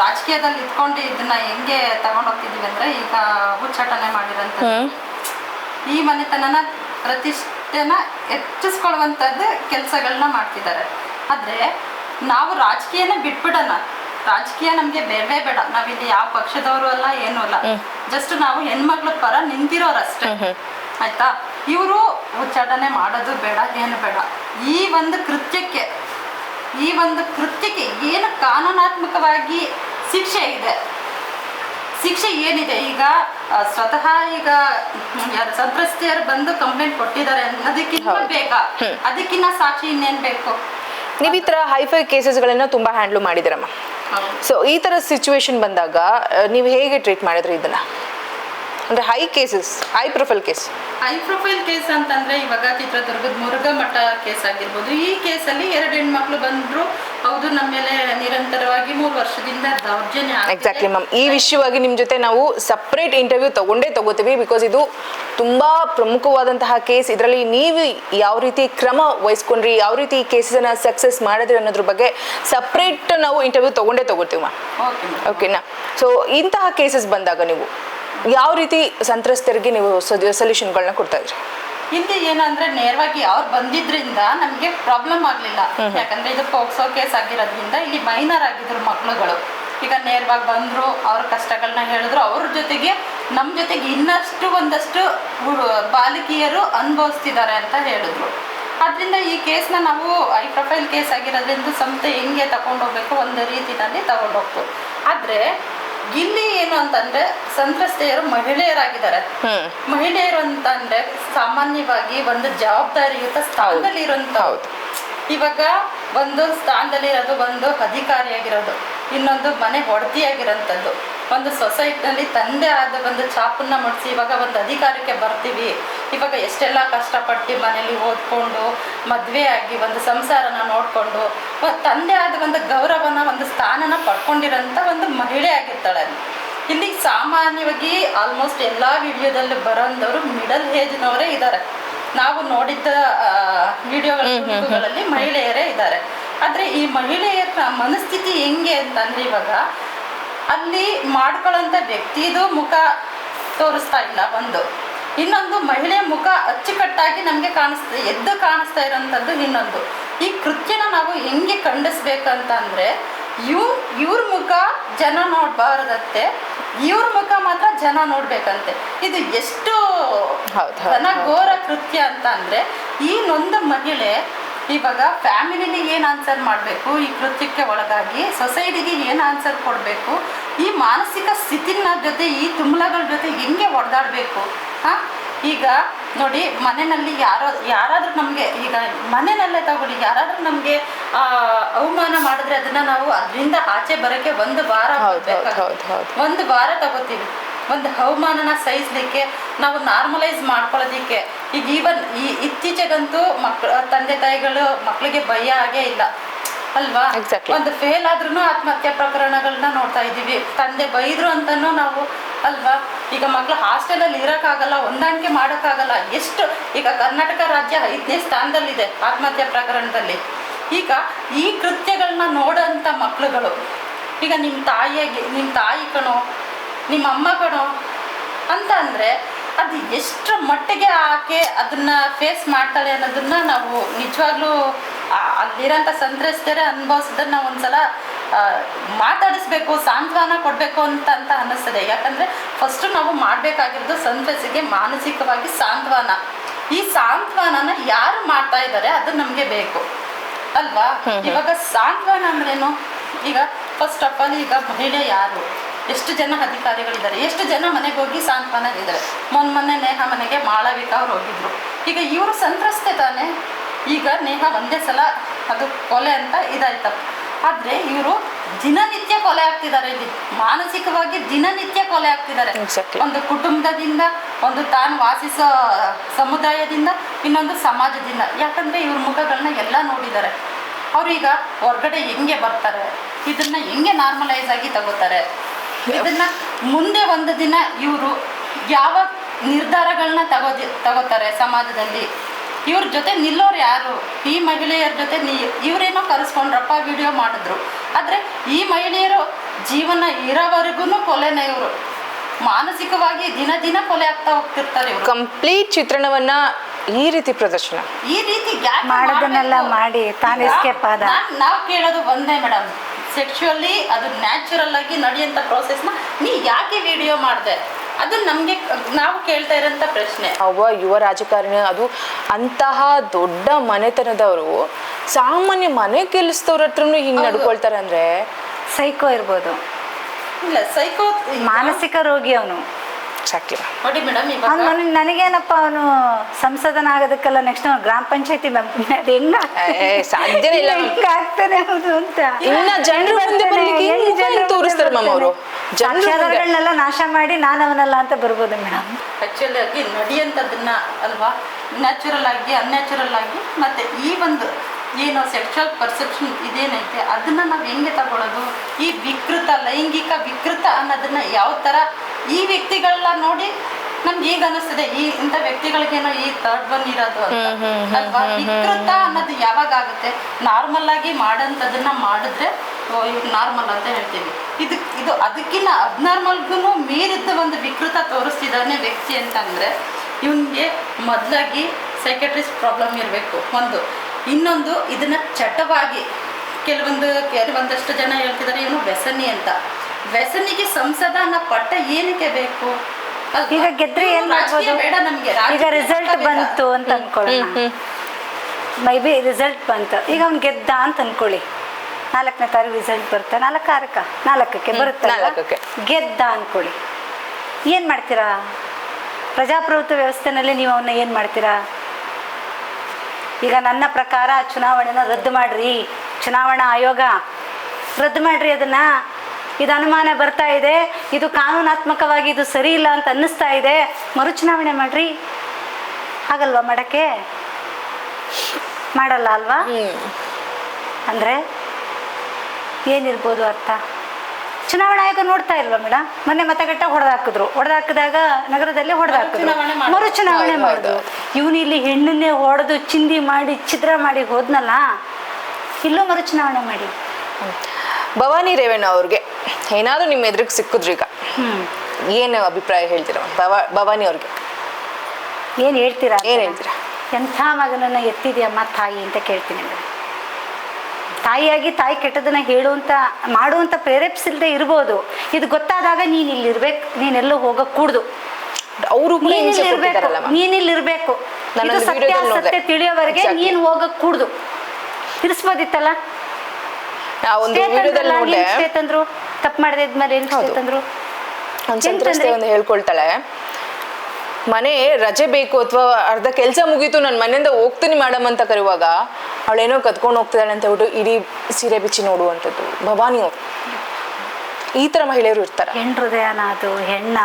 S2: ರಾಜಕೀಯದಲ್ಲಿ ಇಟ್ಕೊಂಡು ಇದನ್ನ ಹೆಂಗೆ ತಗೊಂಡು ಹೋಗ್ತಿದೀವಿ ಅಂದ್ರೆ ಈಗ ಹುಚ್ಚಾಟನೆ ಮಾಡಿರಂತ ಈ ಮನೆತನನ ಪ್ರತಿಷ್ಠೆನ ಹೆಚ್ಚಿಸ್ಕೊಳ್ಳುವಂಥದ್ದು ಕೆಲಸಗಳನ್ನ ಮಾಡ್ತಿದ್ದಾರೆ ಆದರೆ ನಾವು ರಾಜಕೀಯನ ಬಿಟ್ಬಿಡೋಣ. ರಾಜಕೀಯ ನಮಗೆ ಬೇಡವೇ ಬೇಡ. ನಾವಿಲ್ಲಿ ಯಾವ ಪಕ್ಷದವರು ಅಲ್ಲ ಏನೂ ಅಲ್ಲ. ಜಸ್ಟ್ ನಾವು ಹೆಣ್ಮಕ್ಳ ಪರ ನಿಂತಿರೋರಷ್ಟೇ. ಆಯ್ತಾ? ಇವರು ಉಚ್ಚಾಟನೆ ಮಾಡೋದು ಬೇಡ ಏನು ಬೇಡ. ಈ ಒಂದು ಕೃತ್ಯಕ್ಕೆ ಈ ಒಂದು ಕೃತ್ಯಕ್ಕೆ ಏನು ಕಾನೂನಾತ್ಮಕವಾಗಿ ಶಿಕ್ಷೆ ಇದೆ? ಶಿಕ್ಷೆ ಏನಿದೆ ಈಗ ಸ್ವತಃ ಈಗ ಸದ್ರಸ್ತಿಯರು ಬಂದು ಕಂಪ್ಲೇಂಟ್ ಕೊಟ್ಟಿದ್ದಾರೆ
S3: ಅದಕ್ಕಿಂತ.
S2: ಬೇಕಾ ಅದಕ್ಕಿನ್ನ ಸಾಕ್ಷಿ ಇನ್ನೇನ್ ಬೇಕು?
S3: ನೀವು ಈ ತರ ಹೈಫೈ ಕೇಸಸ್ಗಳನ್ನ ತುಂಬಾ ಹ್ಯಾಂಡ್ಲ್ ಮಾಡಿದಿರಮ್ಮ ಸೊ ಈ ತರ ಸಿಚುವೇಶನ್ ಬಂದಾಗ ನೀವು ಹೇಗೆ ಟ್ರೀಟ್ ಮಾಡಿದ್ರಿ ಇದನ್ನ? ಅಂದ್ರೆ high cases high profile case
S2: high profile case ಅಂತಂದ್ರೆ ಇವಾಗ ಚಿತ್ರದುರ್ಗದ ಮುರುಘಾ ಮಠ ಕೇಸ್ ಆಗಿರ್ಬೋದು. ಈ ಕೇಸಲ್ಲಿ ಎರಡು ಹೆಣ್ಮಕ್ಳು ಬಂದ್ರು ಹೌದು ನಮ್ಮ ಮೇಲೆ ನಿರಂತರವಾಗಿ ಮೂರು ವರ್ಷದಿಂದ ದೌರ್ಜನ್ಯ.
S3: ಎಕ್ಸಾಕ್ಟ್ಲಿ ಮ್ಯಾಮ್ ಈ ವಿಷಯವಾಗಿ ನಿಮ್ ಜೊತೆ ನಾವು ಸಪ್ರೇಟ್ ಇಂಟರ್ವ್ಯೂ ತಗೊಂಡೇ ತಗೋತೀವಿ ಬಿಕಾಸ್ ಇದು ತುಂಬಾ ಪ್ರಮುಖವಾದಂತಹ ಕೇಸ್ ಇದರಲ್ಲಿ ನೀವು ಯಾವ ರೀತಿ ಕ್ರಮ ವಹಿಸ್ಕೊಂಡ್ರಿ ಯಾವ ರೀತಿ ಕೇಸಸ್ ಕೇಸನ್ನ ಸಕ್ಸಸ್ ಮಾಡಿದ್ರಿ ಅನ್ನೋದ್ರ ಬಗ್ಗೆ ಸಪ್ರೇಟ್ ನಾವು ಇಂಟರ್ವ್ಯೂ ತಗೊಂಡೇ ತಗೋತೀವಿ ಮ್ಯಾಮ್. ಓಕೆನಾ ಸೊ ಇಂತಹ ಕೇಸಸ್ ಬಂದಾಗ ನೀವು ಯಾವ ರೀತಿ ಸಂತ್ರಸ್ತರಿಗೆ ನೀವು ಸೊಲ್ಯೂಷನ್ಗಳನ್ನ ಕೊಡ್ತಾ ಇದ್ರಿ?
S2: ಹಿಂದೆ ಏನಂದ್ರೆ ನೇರವಾಗಿ ಅವ್ರು ಬಂದಿದ್ರಿಂದ ನಮ್ಗೆ ಪ್ರಾಬ್ಲಮ್ ಆಗ್ಲಿಲ್ಲ. ಯಾಕಂದ್ರೆ ಇದು ಪೋಕ್ಸೋ ಕೇಸ್ ಆಗಿರೋದ್ರಿಂದ ಇಲ್ಲಿ ಮೈನರ್ ಆಗಿದ್ರು ಮಕ್ಳುಗಳು. ಈಗ ನೇರವಾಗಿ ಬಂದ್ರು ಅವ್ರ ಕಷ್ಟಗಳನ್ನ ಹೇಳಿದ್ರು ಅವ್ರ ಜೊತೆಗೆ ನಮ್ಮ ಜೊತೆಗೆ ಇನ್ನಷ್ಟು ಒಂದಷ್ಟು ಬಾಲಕಿಯರು ಅನುಭವಿಸ್ತಿದ್ದಾರೆ ಅಂತ ಹೇಳಿದ್ರು. ಆದ್ರಿಂದ ಈ ಕೇಸ್ನ ನಾವು ಐ ಪ್ರೊಫೈಲ್ ಕೇಸ್ ಆಗಿರೋದ್ರಿಂದ ಸಂಸ್ಥೆ ಹೆಂಗೆ ತಗೊಂಡೋಗ್ಬೇಕು ಒಂದು ರೀತಿನಲ್ಲಿ ತಗೊಂಡೋಗ್ತು ಆದ್ರೆ ಇಲ್ಲಿ ಏನು ಅಂತಂದ್ರೆ ಸಂತ್ರಸ್ತೆಯರು ಮಹಿಳೆಯರಾಗಿದ್ದಾರೆ. ಮಹಿಳೆಯರು ಅಂತಂದ್ರೆ ಸಾಮಾನ್ಯವಾಗಿ ಒಂದು ಜವಾಬ್ದಾರಿಯುತ ಸ್ಥಾನದಲ್ಲಿ ಇರುವಂತವ್ರು ಇವಾಗ ಒಂದು ಸ್ಥಾನದಲ್ಲಿ ಇರೋದು ಒಂದು ಅಧಿಕಾರಿಯಾಗಿರೋದು ಇನ್ನೊಂದು ಮನೆ ಹೊಡೆದಿಯಾಗಿರೋಂಥದ್ದು ಒಂದು ಸೊಸೈಟಿನಲ್ಲಿ ತಂದೆ ಆದ ಒಂದು ಚಾಪನ್ನ ಮಾಡಿಸಿ ಇವಾಗ ಒಂದು ಅಧಿಕಾರಕ್ಕೆ ಬರ್ತೀವಿ. ಇವಾಗ ಎಷ್ಟೆಲ್ಲ ಕಷ್ಟಪಟ್ಟು ಮನೇಲಿ ಓದ್ಕೊಂಡು ಮದುವೆ ಆಗಿ ಒಂದು ಸಂಸಾರನ ನೋಡಿಕೊಂಡು ತಂದೆ ಆದ ಒಂದು ಗೌರವನ ಒಂದು ಸ್ಥಾನನ ಪಡ್ಕೊಂಡಿರೋಂಥ ಒಂದು ಮಹಿಳೆ ಆಗಿರ್ತಾಳೆ. ಅಲ್ಲಿ. ಇಲ್ಲಿ ಸಾಮಾನ್ಯವಾಗಿ ಆಲ್ಮೋಸ್ಟ್ ಎಲ್ಲ ವಿಡಿಯೋದಲ್ಲಿ ಬರೋಂಥವ್ರು ಮಿಡಲ್ ಏಜ್ನವರೇ ಇದ್ದಾರೆ ನಾವು ನೋಡಿದ್ದ ವಿಡಿಯೋಗಳಲ್ಲಿ ಮಹಿಳೆಯರೇ ಇದ್ದಾರೆ ಆದರೆ ಈ ಮಹಿಳೆಯರ ಮನಸ್ಥಿತಿ ಹೆಂಗೆ ಅಂತಂದ್ರೆ ಇವಾಗ ಅಲ್ಲಿ ಮಾಡ್ಕೊಳ್ಳೋಂಥ ವ್ಯಕ್ತಿದು ಮುಖ ತೋರಿಸ್ತಾ ಇಲ್ಲ ಒಂದು. ಇನ್ನೊಂದು ಮಹಿಳೆ ಮುಖ ಅಚ್ಚುಕಟ್ಟಾಗಿ ನಮಗೆ ಕಾಣಿಸ್ತಾ ಎದ್ದು ಕಾಣಿಸ್ತಾ ಇರೋಂಥದ್ದು ಇನ್ನೊಂದು. ಈ ಕೃತ್ಯನ ನಾವು ಹೆಂಗೆ ಖಂಡಿಸ್ಬೇಕಂತ ಅಂದರೆ ಇವ್ ಇವ್ರ ಮುಖ ಜನ ನೋಡಬಾರ್ದತ್ತೆ. ಇವ್ರ ಮುಖ ಮಾತ್ರ ಜನ ನೋಡ್ಬೇಕಂತೆ. ಇದು ಎಷ್ಟು ಘೋರ ಕೃತ್ಯ ಅಂತ ಅಂದರೆ ಈ ನೊಂದ ಮಹಿಳೆ ಇವಾಗ ಫ್ಯಾಮಿಲಿಲಿ ಏನು ಆನ್ಸರ್ ಮಾಡಬೇಕು? ಈ ಕೃತ್ಯಕ್ಕೆ ಒಳಗಾಗಿ ಸೊಸೈಟಿಗೆ ಏನು ಆನ್ಸರ್ ಕೊಡಬೇಕು? ಈ ಮಾನಸಿಕ ಸ್ಥಿತಿನ ಜೊತೆ ಈ ತುಮ್ಲಗಳ ಜೊತೆ ಹೆಂಗೆ ಒಡೆದಾಡಬೇಕು? ಹಾಂ? ಈಗ ನೋಡಿ ಮನೆಯಲ್ಲಿ ಯಾರೋ ಯಾರಾದರೂ ನಮಗೆ ಈಗ ಮನೆಯಲ್ಲೇ ತಗೊಳ್ಳಿ ಯಾರಾದರೂ ನಮಗೆ ಅವಮಾನ ಮಾಡಿದ್ರೆ ಅದನ್ನ ನಾವು ಅದರಿಂದ ಆಚೆ ಬರೋಕ್ಕೆ ಒಂದು ವಾರ
S3: ಹೌದ್ ಹೌದ್
S2: ಬೇಕಾಗುತ್ತೆ.
S3: ಹೌದ್ ಹೌದ್.
S2: ಒಂದು ವಾರ ತಗೋತೀವಿ. ಒಂದು ಅವಮಾನನ ಸಹಿಸ್ಲಿಕ್ಕೆ ನಾವು ನಾರ್ಮಲೈಸ್ ಮಾಡ್ಕೊಳ್ಳೋದಿಕ್ಕೆ ಈಗ ಈವನ್ ಈ ಇತ್ತೀಚೆಗಂತೂ ಮಕ್ಳು ತಂದೆ ತಾಯಿಗಳು ಮಕ್ಕಳಿಗೆ ಭಯ ಆಗೇ ಇಲ್ಲ. ಅಲ್ವಾ. ಒಂದು ಫೇಲ್ ಆದ್ರೂ ಆತ್ಮಹತ್ಯೆ ಪ್ರಕರಣಗಳನ್ನ ನೋಡ್ತಾ ಇದ್ದೀವಿ. ತಂದೆ ಬೈದ್ರು ಅಂತಾನು ನಾವು ಅಲ್ವಾ? ಈಗ ಮಕ್ಳು ಹಾಸ್ಟೆಲಲ್ಲಿ ಇರೋಕ್ಕಾಗಲ್ಲ ಹೊಂದಾಣಿಕೆ ಮಾಡೋಕ್ಕಾಗಲ್ಲ. ಎಷ್ಟು ಈಗ ಕರ್ನಾಟಕ ರಾಜ್ಯ ಐದನೇ ಸ್ಥಾನದಲ್ಲಿದೆ ಆತ್ಮಹತ್ಯೆ ಪ್ರಕರಣದಲ್ಲಿ. ಈಗ ಈ ಕೃತ್ಯಗಳನ್ನ ನೋಡೋಂಥ ಮಕ್ಳುಗಳು ಈಗ ನಿಮ್ಮ ತಾಯಿಯಾಗಿ ನಿಮ್ಮ ತಾಯಿ ಕಣೋ ನಿಮ್ಮ ಅಮ್ಮ ಕಣೋ ಅಂತ ಅಂದರೆ ಅದು ಎಷ್ಟರ ಮಟ್ಟಿಗೆ ಆಕೆ ಅದನ್ನ ಫೇಸ್ ಮಾಡ್ತಾಳೆ ಅನ್ನೋದನ್ನ ನಾವು ನಿಜವಾಗ್ಲೂ ಅಲ್ಲಿರೋಂಥ ಸಂತ್ರಸ್ತರೇ ಅನುಭವಿಸೋದನ್ನ ಒಂದ್ಸಲ ಆ, ಮಾತಾಡಿಸ್ಬೇಕು ಸಾಂತ್ವನ ಕೊಡಬೇಕು ಅಂತ ಅಂತ ಅನ್ನಿಸ್ತದೆ. ಯಾಕಂದ್ರೆ ಫಸ್ಟು ನಾವು ಮಾಡಬೇಕಾಗಿರೋದು ಸಂತ್ರಸ್ತಿಗೆ ಮಾನಸಿಕವಾಗಿ ಸಾಂತ್ವನ. ಈ ಸಾಂತ್ವನನ ಯಾರು ಮಾಡ್ತಾ ಇದ್ದಾರೆ ಅದು ನಮಗೆ ಬೇಕು. ಅಲ್ವಾ? ಇವಾಗ ಸಾಂತ್ವನ ಅಂದ್ರೇನು? ಈಗ ಫಸ್ಟ್ ಆಫ್ ಆಲ್ ಈಗ ಮಹಿಳೆ ಯಾರು? ಎಷ್ಟು ಜನ ಅಧಿಕಾರಿಗಳಿದ್ದಾರೆ? ಎಷ್ಟು ಜನ ಮನೆಗೆ ಹೋಗಿ ಸಾಂತ್ವನ ಇದ್ದಾರೆ ಮೊನ್ನೆ ಮೊನ್ನೆ ನೇಹ ಮನೆಗೆ ಮಾಳವಿಕ ಅವ್ರು ಹೋಗಿದ್ರು. ಈಗ ಇವರು ಸಂತ್ರಸ್ತೆ ತಾನೆ? ಈಗ ನೇಹ ಒಂದೇ ಸಲ ಅದು ಕೊಲೆ ಅಂತ ಇದಾಯ್ತಪ್ಪ ಆದರೆ ಇವರು ದಿನನಿತ್ಯ ಕೊಲೆ ಆಗ್ತಿದ್ದಾರೆ ಇಲ್ಲಿ. ಮಾನಸಿಕವಾಗಿ ದಿನನಿತ್ಯ ಕೊಲೆ ಆಗ್ತಿದ್ದಾರೆ. ಒಂದು ಕುಟುಂಬದಿಂದ ಒಂದು ತಾನು ವಾಸಿಸೋ ಸಮುದಾಯದಿಂದ ಇನ್ನೊಂದು ಸಮಾಜದಿಂದ. ಯಾಕಂದ್ರೆ ಇವ್ರ ಮುಖಗಳನ್ನ ಎಲ್ಲ ನೋಡಿದ್ದಾರೆ. ಅವ್ರೀಗ ಹೊರ್ಗಡೆ ಹೆಂಗೆ ಬರ್ತಾರೆ? ಇದನ್ನ ಹೆಂಗೆ ನಾರ್ಮಲೈಸ್ ಆಗಿ ತಗೋತಾರೆ? ಇದನ್ನ ಮುಂದೆ ಒಂದು ದಿನ ಇವರು ಯಾವ ನಿರ್ಧಾರಗಳನ್ನ ತಗೋ ತಗೋತಾರೆ ಸಮಾಜದಲ್ಲಿ. ಇವ್ರ ಜೊತೆ ನಿಲ್ಲೋರು ಯಾರು? ಈ ಮಹಿಳೆಯರ ಜೊತೆ ನೀ ಇವರೇನೋ ಕರೆಸ್ಕೊಂಡ್ರಪ್ಪ ವಿಡಿಯೋ ಮಾಡಿದ್ರು. ಆದರೆ ಈ ಮಹಿಳೆಯರು ಜೀವನ ಇರೋವರೆಗೂ ಕೊಲೆನೇ ಇವರು. ಮಾನಸಿಕವಾಗಿ ದಿನ ದಿನ ಕೊಲೆ ಆಗ್ತಾ ಹೋಗ್ತಿರ್ತಾರೆ ಇವರು.
S3: ಕಂಪ್ಲೀಟ್ ಚಿತ್ರಣವನ್ನ ಈ ರೀತಿ ಪ್ರದರ್ಶನ.
S2: ಈ ರೀತಿ
S1: ಮಾಡೋದನ್ನೆಲ್ಲ ಮಾಡಿ ತಾನು ಆದ.
S2: ನಾನ್- ಕೇಳೋದು ಒಂದೇ ಮೇಡಮ್. ಸೆಕ್ಷುವಲ್ಲಿ ಅದು ನ್ಯಾಚುರಲ್ ಆಗಿ ನಡೆಯುವಂಥ ಪ್ರೋಸೆಸ್ನ ನೀ ಯಾಕೆ ವಿಡಿಯೋ ಮಾಡಿದೆ? ಅದು ನಮಗೆ ನಾವು ಕೇಳ್ತಾ ಇರೋಂಥ ಪ್ರಶ್ನೆ.
S3: ಅವ ಯುವ ರಾಜಕಾರಣಿ ಅದು ಅಂತಹ ದೊಡ್ಡ ಮನೆತನದವರು ಸಾಮಾನ್ಯ ಮನೆ ಕೆಲಸದವ್ರ ಹತ್ರನು ಹಿಂಗೆ. ನಡ್ಕೊಳ್ತಾರೆ ಅಂದರೆ
S1: ಸೈಕೋ ಇರ್ಬೋದು.
S2: ಇಲ್ಲ ಸೈಕೋ
S1: ಮಾನಸಿಕ ರೋಗಿ ಅವನು.
S3: ಎಕ್ಸಾಕ್ಟ್ಲಿ
S2: ನೋಡಿ ಮೇಡಮ್ ಇವಾಗ
S1: ನನಗೇನಪ್ಪ ಅವನು ಸಂಸದನ ಆಗೋದಕ್ಕೆಲ್ಲ ನೆಕ್ಸ್ಟ್ ಅವ್ನು ಗ್ರಾಮ ಪಂಚಾಯತಿ ಮೆಂಬರ್ ಅದು ಹೆಂಗ
S3: ಏ, ಸಾಧ್ಯನೇ ಇಲ್ಲ ಮ್ಯಾಮ್.
S1: ಹೆಂಗ್ ಆಗ್ತಾನೆ ಅವನು ಅಂತ.
S3: ಇನ್ನ ಜನರು ಮುಂದೆ ಬರ್ಲಿಕ್ಕೆ
S1: ಹೆಂಗ್
S3: ಹೆಂಗ್
S1: ಜನರ
S3: ತೋರಿಸ್ತಾರೆ ಮ್ಯಾಮ್ ಅವರು? ಜನರ
S1: ಸಾಕ್ಷಾಧಾರಗಳನ್ನೆಲ್ಲ ನಾಶ ಮಾಡಿ ನಾನು ಅವನಲ್ಲ ಅಂತ ಬರ್ಬೋದು ಮೇಡಮ್.
S2: ಆಕ್ಚುಲಿ ಆಗಿ ನಡೆಯಂಥದ್ದನ್ನ ಅಲ್ವಾ? ನ್ಯಾಚುರಲ್ ಆಗಿ ಅನ್ಯಾಚುರಲ್ ಆಗಿ ಮತ್ತೆ ಈ ಒಂದು ಏನು ಸೆಕ್ಷುವಲ್ ಪರ್ಸೆಪ್ಷನ್ ಇದೇನೈತೆ ಅದನ್ನ ನಾವು ಹೆಂಗೆ ತಗೊಳ್ಳೋದು ಈ ವಿಕೃತ ಲೈಂಗಿಕ ವಿಕೃತ ಅನ್ನೋದನ್ನ ಯಾವ ಥರ ಈ ವ್ಯಕ್ತಿಗಳನ್ನ ನೋಡಿ ನಮ್ಗೆ ಈಗ ಅನಿಸ್ತದೆ. ಈ ಇಂಥ ವ್ಯಕ್ತಿಗಳಿಗೇನೋ ಈ ಥರ್ಡ್ ಬನ್ ಇರೋದು ಅಲ್ವಾ? ವಿಕೃತ ಅನ್ನೋದು ಯಾವಾಗ ಆಗುತ್ತೆ? ನಾರ್ಮಲ್ ಆಗಿ ಮಾಡೋಂಥದನ್ನ ಮಾಡಿದ್ರೆ ನಾರ್ಮಲ್ ಅಂತ ಹೇಳ್ತೀವಿ. ಇದು ಇದು ಅದಕ್ಕಿಂತ ಅಬ್ನಾರ್ಮಲ್ಗೂ ಮೀರಿದ್ದ ಒಂದು ವಿಕೃತ ತೋರಿಸ್ತಿದ್ದಾನೆ ವ್ಯಕ್ತಿ ಅಂತಂದ್ರೆ ಇವನಿಗೆ ಮೊದಲಾಗಿ ಸೈಕೆಟ್ರಿಸ್ಟ್ ಪ್ರಾಬ್ಲಮ್ ಇರಬೇಕು. ಒಂದು ಇನ್ನೊಂದು ಇದನ್ನ ಚಟವಾಗಿ ಕೆಲವೊಂದು ಕೆಲವೊಂದಷ್ಟು ಜನ ಹೇಳ್ತಿದ್ದಾರೆ ಇವನು ವ್ಯಸನಿ ಅಂತ. ವ್ಯಸನಿಗೆ ಸಂಸದ ಅನ್ನೋ ಪಟ್ಟ ಏನಕ್ಕೆ ಬೇಕು?
S1: ಈಗ ಗೆದ್ರೆ ಏನ್ ಮಾಡ್ಬೋದು?
S2: ಬೇಡ ನಮ್ಗೆ.
S1: ಈಗ ರಿಸಲ್ಟ್ ಬಂತು ಅಂತ ಅನ್ಕೊಳ್ಳೋಣ. ಮೈ ಬಿ ರಿಸಲ್ಟ್ ಬಂತು. ಈಗ ಅವ್ನು ಗೆದ್ದ ಅಂತ ಅನ್ಕೊಳ್ಳಿ. ನಾಲ್ಕನೇ ತಾರೀಕು ರಿಸಲ್ಟ್ ಬರುತ್ತೆ. ನಾಲ್ಕಾರಕ್ಕ? ನಾಲ್ಕಕ್ಕೆ ಬರುತ್ತೆ
S3: ನಾಲ್ಕಕ್ಕೆ.
S1: ಗೆದ್ದ ಅನ್ಕೊಳ್ಳಿ. ಏನು ಮಾಡ್ತೀರಾ? ಪ್ರಜಾಪ್ರಭುತ್ವ ವ್ಯವಸ್ಥೆನಲ್ಲಿ ನೀವು ಅವನ್ನ ಏನು ಮಾಡ್ತೀರಾ? ಈಗ ನನ್ನ ಪ್ರಕಾರ ಚುನಾವಣೆನ ರದ್ದು ಮಾಡ್ರಿ. ಚುನಾವಣಾ ಆಯೋಗ ರದ್ದು ಮಾಡ್ರಿ ಅದನ್ನ. ಇದು ಅನುಮಾನ ಬರ್ತಾ ಇದೆ. ಇದು ಕಾನೂನಾತ್ಮಕವಾಗಿ ಇದು ಸರಿ ಇಲ್ಲ ಅಂತ ಅನ್ನಿಸ್ತಾ ಇದೆ. ಮರುಚುನಾವಣೆ ಮಾಡ್ರಿ. ಆಗಲ್ವಾ ಮಾಡಕ್ಕೆ? ಮಾಡಲ್ಲ ಅಲ್ವಾ? ಅಂದರೆ ಏನಿರ್ಬೋದು ಅರ್ಥ? ಚುನಾವಣಾ ಆಯೋಗ ನೋಡ್ತಾ ಇಲ್ವಾ ಮೇಡಮ್ ಮೊನ್ನೆ ಮತಗಟ್ಟ ಹೊಡೆದಾಕಿದ್ರು. ಹೊಡೆದಾಕಿದಾಗ ನಗರದಲ್ಲಿ ಹೊಡೆದಾಕಿದ್ರು. ಮರು ಚುನಾವಣೆ
S3: ಮಾಡುದು
S1: ಮಾಡಿದ್ರು. ಇವನು ಇಲ್ಲಿ ಹೆಣ್ಣನ್ನೇ ಹೊಡೆದು ಚಿಂದಿ ಮಾಡಿ ಛಿದ್ರ ಮಾಡಿ ಹೋದ್ನಲ್ಲ? ಇಲ್ಲೂ ಮರು ಚುನಾವಣೆ ಮಾಡಿ.
S3: ಭವಾನಿ ರೇವಣ್ಣ ಅವ್ರಿಗೆ ಏನಾದ್ರು ನಿಮ್ಮ ಎದುರಿಗೆ ಸಿಕ್ಕಿದ್ರು ಈಗ?
S1: ಹ್ಮ್.
S3: ಏನು ಅಭಿಪ್ರಾಯ ಹೇಳ್ತೀರಾ ಭವ ಭವಾನಿ ಅವ್ರಿಗೆ?
S1: ಏನು ಹೇಳ್ತೀರಾ
S3: ಏನ್ ಹೇಳ್ತೀರಾ?
S1: ಎಂಥ ಮಗನನ್ನ ಎತ್ತಿದೆಯಮ್ಮ ತಾಯಿ ಅಂತ ಕೇಳ್ತೀನಿ ಮೇಡಮ್ ತಾಯಿಯಾಗಿ ತಾಯಿ ಕೆಟ್ಟದನ್ನ ಹೇಳುವಂತ ಮಾಡುವಂತ ಪ್ರೇರೇಪಿಸಿಲ್ದೆ ಇರ್ಬೋದು. ಇದು ಗೊತ್ತಾದಾಗ ನೀನ್ ಇಲ್ಲಿರ್ಬೇಕು ನೀನೆಲ್ಲೋ ಹೋಗಕ್ ಕೂಡ್ದು
S3: ಅವರು ಕೂಡ
S1: ನೀನ್ ಸತ್ಯ. ಸತ್ಯ ತಿಳಿಯೋವರೆಗೆ. ನೀನ್ ಹೋಗಕ್ ಕೂಡ್ದು ತಿಳಿಸ್ಬೋದಿತ್ತಲ್ಲ?
S3: ಆ ಒಂದು
S1: ಸ್ಟೇ
S3: ವಿಡಿಯೋದಲ್ಲಿ
S1: ತಂದ್ರಲ್ಲ,
S3: ನೋಡಿದೆ.
S1: ಏನ್ ಸ್ಟೇ ತಂದ್ರು ತಪ್ಪು ಮಾಡದೆ ಇದ್ಮೇಲೆ ಏನ್ ಸ್ಟೇ ತಂದ್ರು
S3: ಒಂದು
S1: ಏನ್
S3: ಒಂದು ಹೇಳ್ಕೊಳ್ತಾಳೆ. ಮನೆ ರಜೆ ಬೇಕು ಅಥವಾ ಅರ್ಧ ಕೆಲಸ ಮುಗೀತು ನಾನು ಮನೆಯಿಂದ ಹೋಗ್ತೀನಿ ಮೇಡಮ್ ಅಂತ ಕರೆಯುವಾಗ ಅವಳೇನೋ ಕತ್ಕೊಂಡು ಹೋಗ್ತಿದ್ದಾಳೆ ಅಂತ ಹೇಳ್ಬಿಟ್ಟು ಇಡೀ ಸೀರೆ ಬಿಚ್ಚಿ ನೋಡುವಂಥದ್ದು. ಭವಾನಿ ಅವರು. ಈ ತರ ಮಹಿಳೆಯರು ಇರ್ತಾರೆ.
S1: ಹೆಣ್ ಹೃದಯನ ಅದು ಹೆಣ್ಣ.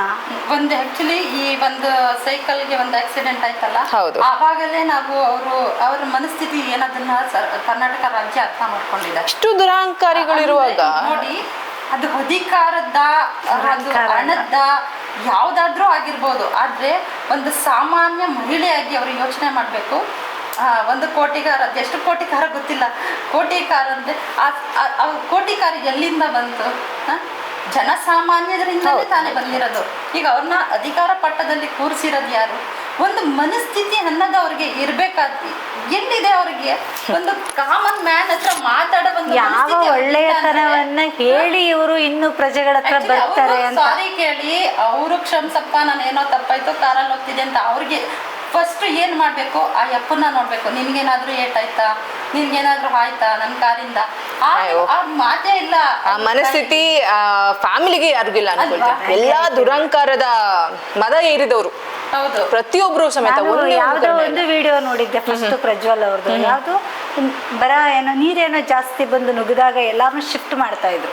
S2: ಒಂದು ಆಕ್ಚುಲಿ ಈ ಒಂದು ಸೈಕಲ್ಗೆ ಒಂದು ಆಕ್ಸಿಡೆಂಟ್ ಆಯ್ತಲ್ಲ?
S3: ಹೌದು.
S2: ಆವಾಗಲೇ ನಾವು ಅವರು ಅವ್ರ ಮನಸ್ಥಿತಿ ಏನದನ್ನ ಸರ್- ಕರ್ನಾಟಕ ರಾಜ್ಯ ಅರ್ಥ ಮಾಡ್ಕೊಂಡಿದ್ದಾರೆ
S3: ಅಷ್ಟು ದುರಾಂಕಾರಿಗಳು
S2: ಇರುವಾಗ. ನೋಡಿ ಅದು ಅಧಿಕಾರದ. ಹಣದ ಯಾವ್ದಾದ್ರೂ ಆಗಿರ್ಬೋದು. ಆದ್ರೆ ಒಂದು ಸಾಮಾನ್ಯ ಮಹಿಳೆಯಾಗಿ ಅವರು ಯೋಚನೆ ಮಾಡಬೇಕು. ಒಂದು ಕೋಟಿಗಾರ ಅದು ಎಷ್ಟು ಕೋಟಿಗಾರ ಗೊತ್ತಿಲ್ಲ. ಕೋಟಿಕಾರ ಅಂದ್ರೆ ಆ- ಕೋಟಿಕಾರ ಎಲ್ಲಿಂದ ಬಂತು? ಜನಸಾಮಾನ್ಯರಿಂದಲೇ ತಾನೇ ಬಂದಿರೋದು. ಈಗ ಅವ್ರನ್ನ ಅಧಿಕಾರ ಪಟ್ಟದಲ್ಲಿ ಕೂರಿಸಿರೋದು ಯಾರು? ಒಂದು ಮನಸ್ಥಿತಿ ಅನ್ನೋದು ಅವ್ರಿಗೆ ಇರ್ಬೇಕಾದ ಎಲ್ಲಿದೆ ಅವ್ರಿಗೆ? ಒಂದು ಕಾಮನ್ ಮ್ಯಾನ್ ಹತ್ರ ಮಾತಾಡೋ ಒಂದು
S1: ಯಾವ ಒಳ್ಳೆಯತನವನ್ನ ಹೇಳಿ ಇವರು ಇನ್ನು ಪ್ರಜೆಗಳ ಹತ್ರ ಬರ್ತಾರೆ
S2: ಸಾರಿ ಕೇಳಿ ಅವರು ಕ್ಷಮ್ಸಪ್ಪ ನಾನು ಏನೋ ತಪ್ಪಾಯ್ತು ಕಾರಲ್ಲಿ ಹೋಗ್ತಿದೆ ಅಂತ ಅವ್ರಿಗೆ ಫಸ್ಟ್ ಏನ್ ಮಾಡ್ಬೇಕು? ಆ ಯಪ್ಪನ್ನ ನೋಡ್ಬೇಕು. ನಿನ್ಗೇನಾದ್ರೂ ಏಟಾಯ್ತಾ ನಿನ್ಗೇನಾದ್ರೂ ಆಯ್ತಾ ನನ್ ಕಾರಿಂದ ಆ ಆ ಮಾತೇ ಇಲ್ಲ.
S3: ಆ ಮನಸ್ಥಿತಿ ಆ ಫ್ಯಾಮಿಲಿಗೆ ಯಾರಿಗಿಲ್ಲ? ಎಲ್ಲಾ ದುರಂಕಾರದ ಮದ ಏರಿದವರು.
S2: ಹೌದು.
S3: ಪ್ರತಿಯೊಬ್ರು ಸಮೇತ
S1: ಯಾವ್ದೋ ಒಂದು ವಿಡಿಯೋ ನೋಡಿದ್ದೆ ಫಸ್ಟ್ ಪ್ರಜ್ವಲ್ ಅವ್ರದ್ದು ಯಾವ್ದು? ಬರ ಏನೋ ನೀರೇನೋ ಜಾಸ್ತಿ ಬಂದು ನುಗ್ಗಿದಾಗ ಎಲ್ಲಾನು ಶಿಫ್ಟ್ ಮಾಡ್ತಾ ಇದ್ರು.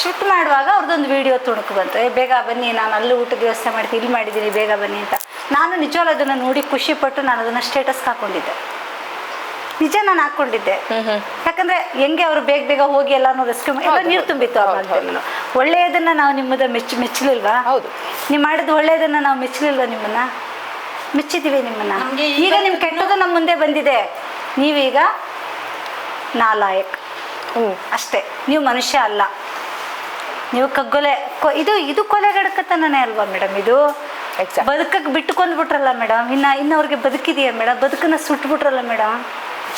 S1: ಶಿಫ್ಟ್ ಮಾಡುವಾಗ ಅವ್ರದ್ದೊಂದು ವಿಡಿಯೋ ತುಣುಕು ಬಂತು. ಏ ಬೇಗ ಬನ್ನಿ ನಾನು ಅಲ್ಲಿ ಊಟದ ವ್ಯವಸ್ಥೆ ಮಾಡ್ತೀನಿ ಇಲ್ಲಿ ಮಾಡಿದ್ದೀನಿ ಬೇಗ ಬನ್ನಿ ಅಂತ. ನಾನು ನಿಜವಾಗ್ಲೂ ಅದನ್ನ ನೋಡಿ ಖುಷಿ ಪಟ್ಟು ನಾನು ಅದನ್ನ ಸ್ಟೇಟಸ್ ಹಾಕೊಂಡಿದ್ದೆ. ನಿಜ ನಾನು ಹಾಕೊಂಡಿದ್ದೆ. ಯಾಕಂದ್ರೆ ಹೆಂಗೆ ಅವರು ಬೇಗ ಬೇಗ ಹೋಗಿ ಎಲ್ಲಾನು ರೆಸ್ಕ್ಯೂ ಎಲ್ಲ ನೀರು ತುಂಬಿತ್ತು ಒಳ್ಳೆಯದನ್ನ ನಾವು ನಿಮ್ಮದ ಮೆಚ್ಚ ಮೆಚ್ಚಲಿಲ್ವಾ?
S3: ಹೌದು.
S1: ನೀವು ಮಾಡಿದ ಒಳ್ಳೆಯದನ್ನ ನಾವು ಮೆಚ್ಚಲಿಲ್ವಾ ನಿಮ್ಮನ್ನ? ಮೆಚ್ಚಿದೀವಿ ನಿಮ್ಮನ್ನ. ಈಗ ನಿಮ್
S2: ಕೆಟ್ಟದು
S1: ಕೆಟ್ಟದ್ದು ನಮ್ಮ ಮುಂದೆ ಬಂದಿದೆ. ನೀವೀಗ ನಾಲಾಯಕ್. ಅಷ್ಟೇ. ನೀವು ಮನುಷ್ಯ ಅಲ್ಲ. ನೀವು ಕಗ್ಗೊಲೆ ಕೊ- ಇದು ಇದು ಕೊಲೆಗಡಕತನೇ ಅಲ್ವಾ ಮೇಡಮ್ ಇದು?
S3: ಬದುಕಕ್ಕೆ
S1: ಬದುಕಕ್ಕೆ ಬಿಟ್ಟುಕೊಂಡ್ಬಿಟ್ರಲ್ಲ ಮೇಡಮ್. ಇನ್ನ ಇನ್ನು ಅವ್ರಿಗೆ ಬದುಕಿದೆಯಾ ಮೇಡಮ್? ಬದುಕನ್ನ ಸುಟ್ಬಿಟ್ರಲ್ಲ ಮೇಡಮ್?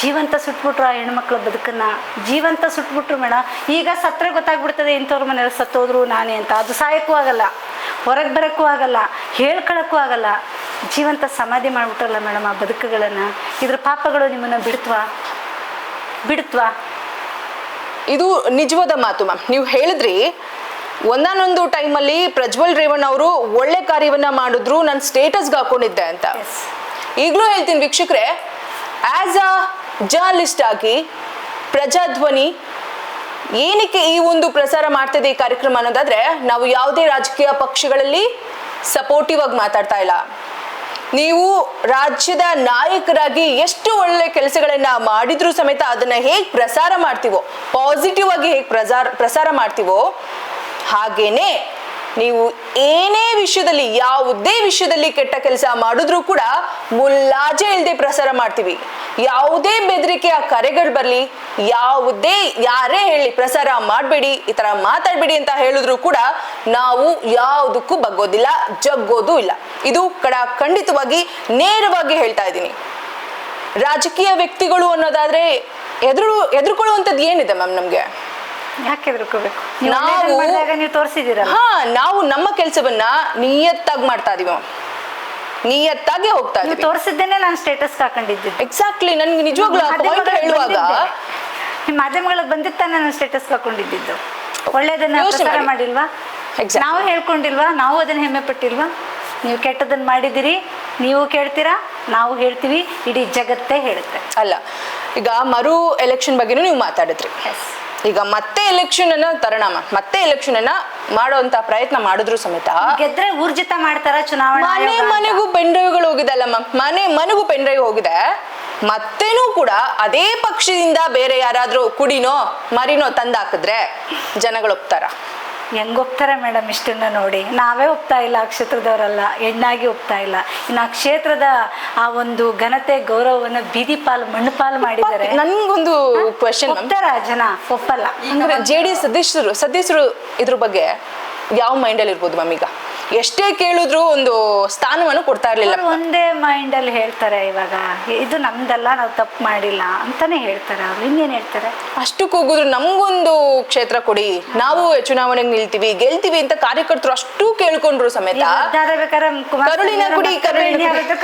S1: ಜೀವಂತ ಸುಟ್ಬಿಟ್ರು ಆ ಹೆಣ್ಮಕ್ಳ ಬದುಕನ್ನ. ಜೀವಂತ ಸುಟ್ಬಿಟ್ರು ಮೇಡಮ್. ಈಗ ಸತ್ರೆ ಗೊತ್ತಾಗ್ಬಿಡ್ತದೆ ಇಂಥವ್ರ ಮನೆಯಲ್ಲಿ ಸತ್ತೋದ್ರು ನಾನೇ ಅಂತ. ಅದು ಸಾಯಕ್ಕೂ ಆಗಲ್ಲ. ಹೊರಗೆ ಬರೋಕ್ಕೂ ಆಗಲ್ಲ. ಹೇಳ್ಕೊಳಕ್ಕೂ ಆಗಲ್ಲ. ಜೀವಂತ ಸಮಾಧಿ ಮಾಡಿಬಿಟ್ಟಲ್ಲ ಮೇಡಮ್ ಆ ಬದುಕುಗಳನ್ನು? ಇದ್ರ ಪಾಪಗಳು ನಿಮ್ಮನ್ನ ಬಿಡ್ತವಾ? ಬಿಡ್ತ್ವಾ?
S3: ಇದು ನಿಜವಾದ ಮಾತು ಮ್ಯಾಮ್. ನೀವು ಹೇಳಿದ್ರಿ ಒಂದಾನೊಂದು ಟೈಮಲ್ಲಿ ಪ್ರಜ್ವಲ್ ರೇವಣ್ಣ ಅವರು ಒಳ್ಳೆ ಕಾರ್ಯವನ್ನ ಮಾಡಿದ್ರು ನಾನು ಸ್ಟೇಟಸ್ಗೆ ಹಾಕೊಂಡಿದ್ದೆ ಅಂತ. ಈಗಲೂ ಹೇಳ್ತೀನಿ ವೀಕ್ಷಕರೇ ಆಸ್ ಅ ಜರ್ನಲಿಸ್ಟ್ ಆಗಿ ಪ್ರಜಾಧ್ವನಿ ಏನಕ್ಕೆ ಈ ಒಂದು ಪ್ರಸಾರ ಮಾಡ್ತಿದೆ ಈ ಕಾರ್ಯಕ್ರಮ ಅನ್ನೋದಾದ್ರೆ ನಾವು ಯಾವುದೇ ರಾಜಕೀಯ ಪಕ್ಷಗಳಲ್ಲಿ ಸಪೋರ್ಟಿವ್ ಆಗಿ ಮಾತಾಡ್ತಾ ಇಲ್ಲ. ನೀವು ರಾಜ್ಯದ ನಾಯಕರಾಗಿ ಎಷ್ಟು ಒಳ್ಳೆ ಕೆಲಸಗಳನ್ನ ಮಾಡಿದ್ರು ಸಮೇತ ಅದನ್ನ ಹೇಗೆ ಪ್ರಸಾರ ಮಾಡ್ತೀವೋ ಪಾಸಿಟಿವ್ ಆಗಿ ಹೇಗೆ ಪ್ರಸಾರ ಪ್ರಸಾರ ಮಾಡ್ತೀವೋ ಹಾಗೇನೆ ನೀವು ಏನೇ ವಿಷಯದಲ್ಲಿ, ಯಾವುದೇ ವಿಷಯದಲ್ಲಿ ಕೆಟ್ಟ ಕೆಲಸ ಮಾಡಿದ್ರು ಕೂಡ ಮುಲ್ಲಾಜೆ ಇಲ್ಲದೆ ಪ್ರಸಾರ ಮಾಡ್ತೀವಿ. ಯಾವುದೇ ಬೆದರಿಕೆಯ ಕರೆಗಳು ಬರಲಿ, ಯಾವುದೇ ಯಾರೇ ಹೇಳಿ ಪ್ರಸಾರ ಮಾಡಬೇಡಿ, ಈ ಥರ ಮಾತಾಡಬೇಡಿ ಅಂತ ಹೇಳಿದ್ರು ಕೂಡ ನಾವು ಯಾವುದಕ್ಕೂ ಬಗ್ಗೋದಿಲ್ಲ, ಜಗ್ಗೋದು ಇಲ್ಲ. ಇದು ಕಡ ಖಂಡಿತವಾಗಿ ನೇರವಾಗಿ ಹೇಳ್ತಾ ಇದ್ದೀನಿ. ರಾಜಕೀಯ ವ್ಯಕ್ತಿಗಳು ಅನ್ನೋದಾದ್ರೆ ಎದುರು, ಎದುರ್ಕೊಳ್ಳುವಂಥದ್ದು ಏನಿದೆ ಮ್ಯಾಮ್ ನಮಗೆ?
S1: ಯಾಕೆ ಹೆದರ್ಕೋಬೇಕು ನೀವು
S3: ನಾವು-
S1: ತೋರಿಸಿದ್ದೀರಲ್ಲ.
S3: ಹಾ ನಾವು ನಮ್ಮ ಕೆಲಸವನ್ನ ನಿಯತ್ತಾಗಿ ಮಾಡ್ತಾ ಇದೀವಿ. ನಿಯತ್ತಾಗಿ ಹೋಗ್ತಾ
S1: ನೀವು
S3: ಇದೀವಿ.
S1: ತೋರಿಸಿದ್ದೇನೆ ನಾನು ಸ್ಟೇಟಸ್ ಹಾಕೊಂಡಿದ್ದೆ
S3: ಎಕ್ಸಾಕ್ಟ್ಲಿ ನನ್ಗೆ ನಿಜವಾಗ್ಲೂ ಆ ಪಾಯಿಂಟ್ ಹೇಳುವಾಗ
S1: ನಿಮ್ಮ ಮಾಧ್ಯಮಗಳಿಗೆ ಬಂದಿತ್ತಾನೆ ನಾನು ಸ್ಟೇಟಸ್ ಹಾಕೊಂಡಿದ್ದು ಒಳ್ಳೇದನ್ನ
S3: ಯೋಚ್ನೆ
S1: ಪ್ರಸಾರ
S3: ಮಾಡಿ.
S1: ಮಾಡಿಲ್ವಾ?
S3: Exactly.
S1: ನಾವು ಹೇಳ್ಕೊಂಡಿಲ್ವಾ? ನಾವು ಅದನ್ನ ಹೆಮ್ಮೆ ಪಟ್ಟಿಲ್ವಾ? ನೀವು ಕೆಟ್ಟದನ್ನ ಮಾಡಿದಿರಿ ನೀವು ಕೇಳ್ತೀರಾ? ನಾವು ಹೇಳ್ತೀವಿ ಇಡೀ ಜಗತ್ತೇ ಹೇಳುತ್ತೆ.
S3: ಅಲ್ಲ ಈಗ ಮರು ಎಲೆಕ್ಷನ್ ಬಗ್ಗೆನೂ ನೀವು ಮಾತಾಡಿದ್ರಿ.
S1: ಎಸ್
S3: ಈಗ ಮತ್ತೆ ಎಲೆಕ್ಷನ್ ಅನ್ನ ತರೋಣ ಮ್ಯಾಮ್. ಮತ್ತೆ ಎಲೆಕ್ಷನ್ ಅನ್ನ ಮಾಡುವಂತ ಪ್ರಯತ್ನ ಮಾಡಿದ್ರು ಸಮೇತ
S1: ಗೆದ್ರೆ ಊರ್ಜಿತ ಮಾಡ್ತಾರ ಚುನಾವಣಾ
S3: ಮನೆ ಮನೆಗೂ ಪೆನ್ ಡ್ರೈವ್ಗಳು ಹೋಗಿದೆಲ್ಲ ಮ್ಯಾಮ್ ಮನೆ ಮನೆಗೂ ಪೆನ್ ಡ್ರೈವ್ ಹೋಗಿದೆ. ಮತ್ತೇನೂ ಕೂಡ ಅದೇ ಪಕ್ಷದಿಂದ ಬೇರೆ ಯಾರಾದ್ರೂ ಕುಡಿನೋ ಮರಿನೋ ತಂದಾಕಿದ್ರೆ ಜನಗಳು ಒಪ್ತಾರ.
S1: ಹೆಂಗ್ ಒಪ್ತಾರೆ ಮೇಡಮ್ ಇಷ್ಟನ್ನ ನೋಡಿ? ನಾವೇ ಒಪ್ತಾ ಇಲ್ಲ ಆ ಕ್ಷೇತ್ರದವರಲ್ಲ. ಹೆಣ್ಣಾಗಿ ಒಪ್ತಾ ಇಲ್ಲ. ಇನ್ನು ಆ ಕ್ಷೇತ್ರದ ಆ ಒಂದು ಘನತೆ ಗೌರವವನ್ನು ಬೀದಿ ಪಾಲು ಮಣ್ಣು ಪಾಲು ಮಾಡಿದ್ದಾರೆ.
S3: ನನ್ಗೊಂದು ಕ್ವಶನ್
S1: ಒಪ್ತಾರ ಜನ? ಒಪ್ಪಲ್ಲ.
S3: ಜೆ ಡಿ ಸದಸ್ಯರು ಸದಸ್ಯರು ಇದ್ರ ಬಗ್ಗೆ ಯಾವ ಮೈಂಡಲ್ಲಿ ಇರ್ಬೋದು ಮ್ಯಾಮ್ ಈಗ? ಎಷ್ಟೇ ಕೇಳಿದ್ರು ಒಂದು ಸ್ಥಾನವನ್ನು ಕೊಡ್ತಾ ಇರ್ಲಿಲ್ಲ.
S1: ಒಂದೇ ಮೈಂಡ್ ಅಲ್ಲಿ ಹೇಳ್ತಾರೆ ಇವಾಗ ಇದು ನಮ್ದಲ್ಲ ನಾವು ತಪ್ಪು ಮಾಡಿಲ್ಲ ಅಂತಾನೆ ಹೇಳ್ತಾರೆ ಅವ್ರು. ಇನ್ನೇನ್ ಹೇಳ್ತಾರೆ?
S3: ಅಷ್ಟು ಕೂಗಿದ್ರು ನಮ್ಗೊಂದು ಕ್ಷೇತ್ರ ಕೊಡಿ. ನಾವು ಚುನಾವಣೆಗೆ ನಿಲ್ತೀವಿ ಗೆಲ್ತೀವಿ ಅಂತ ಕಾರ್ಯಕರ್ತರು ಅಷ್ಟು ಕೇಳ್ಕೊಂಡ್ರು ಸಮೇತ.
S1: ಬೇಕಾದ್ರೆ
S3: ಕರುಳಿನ ಕುಡಿ,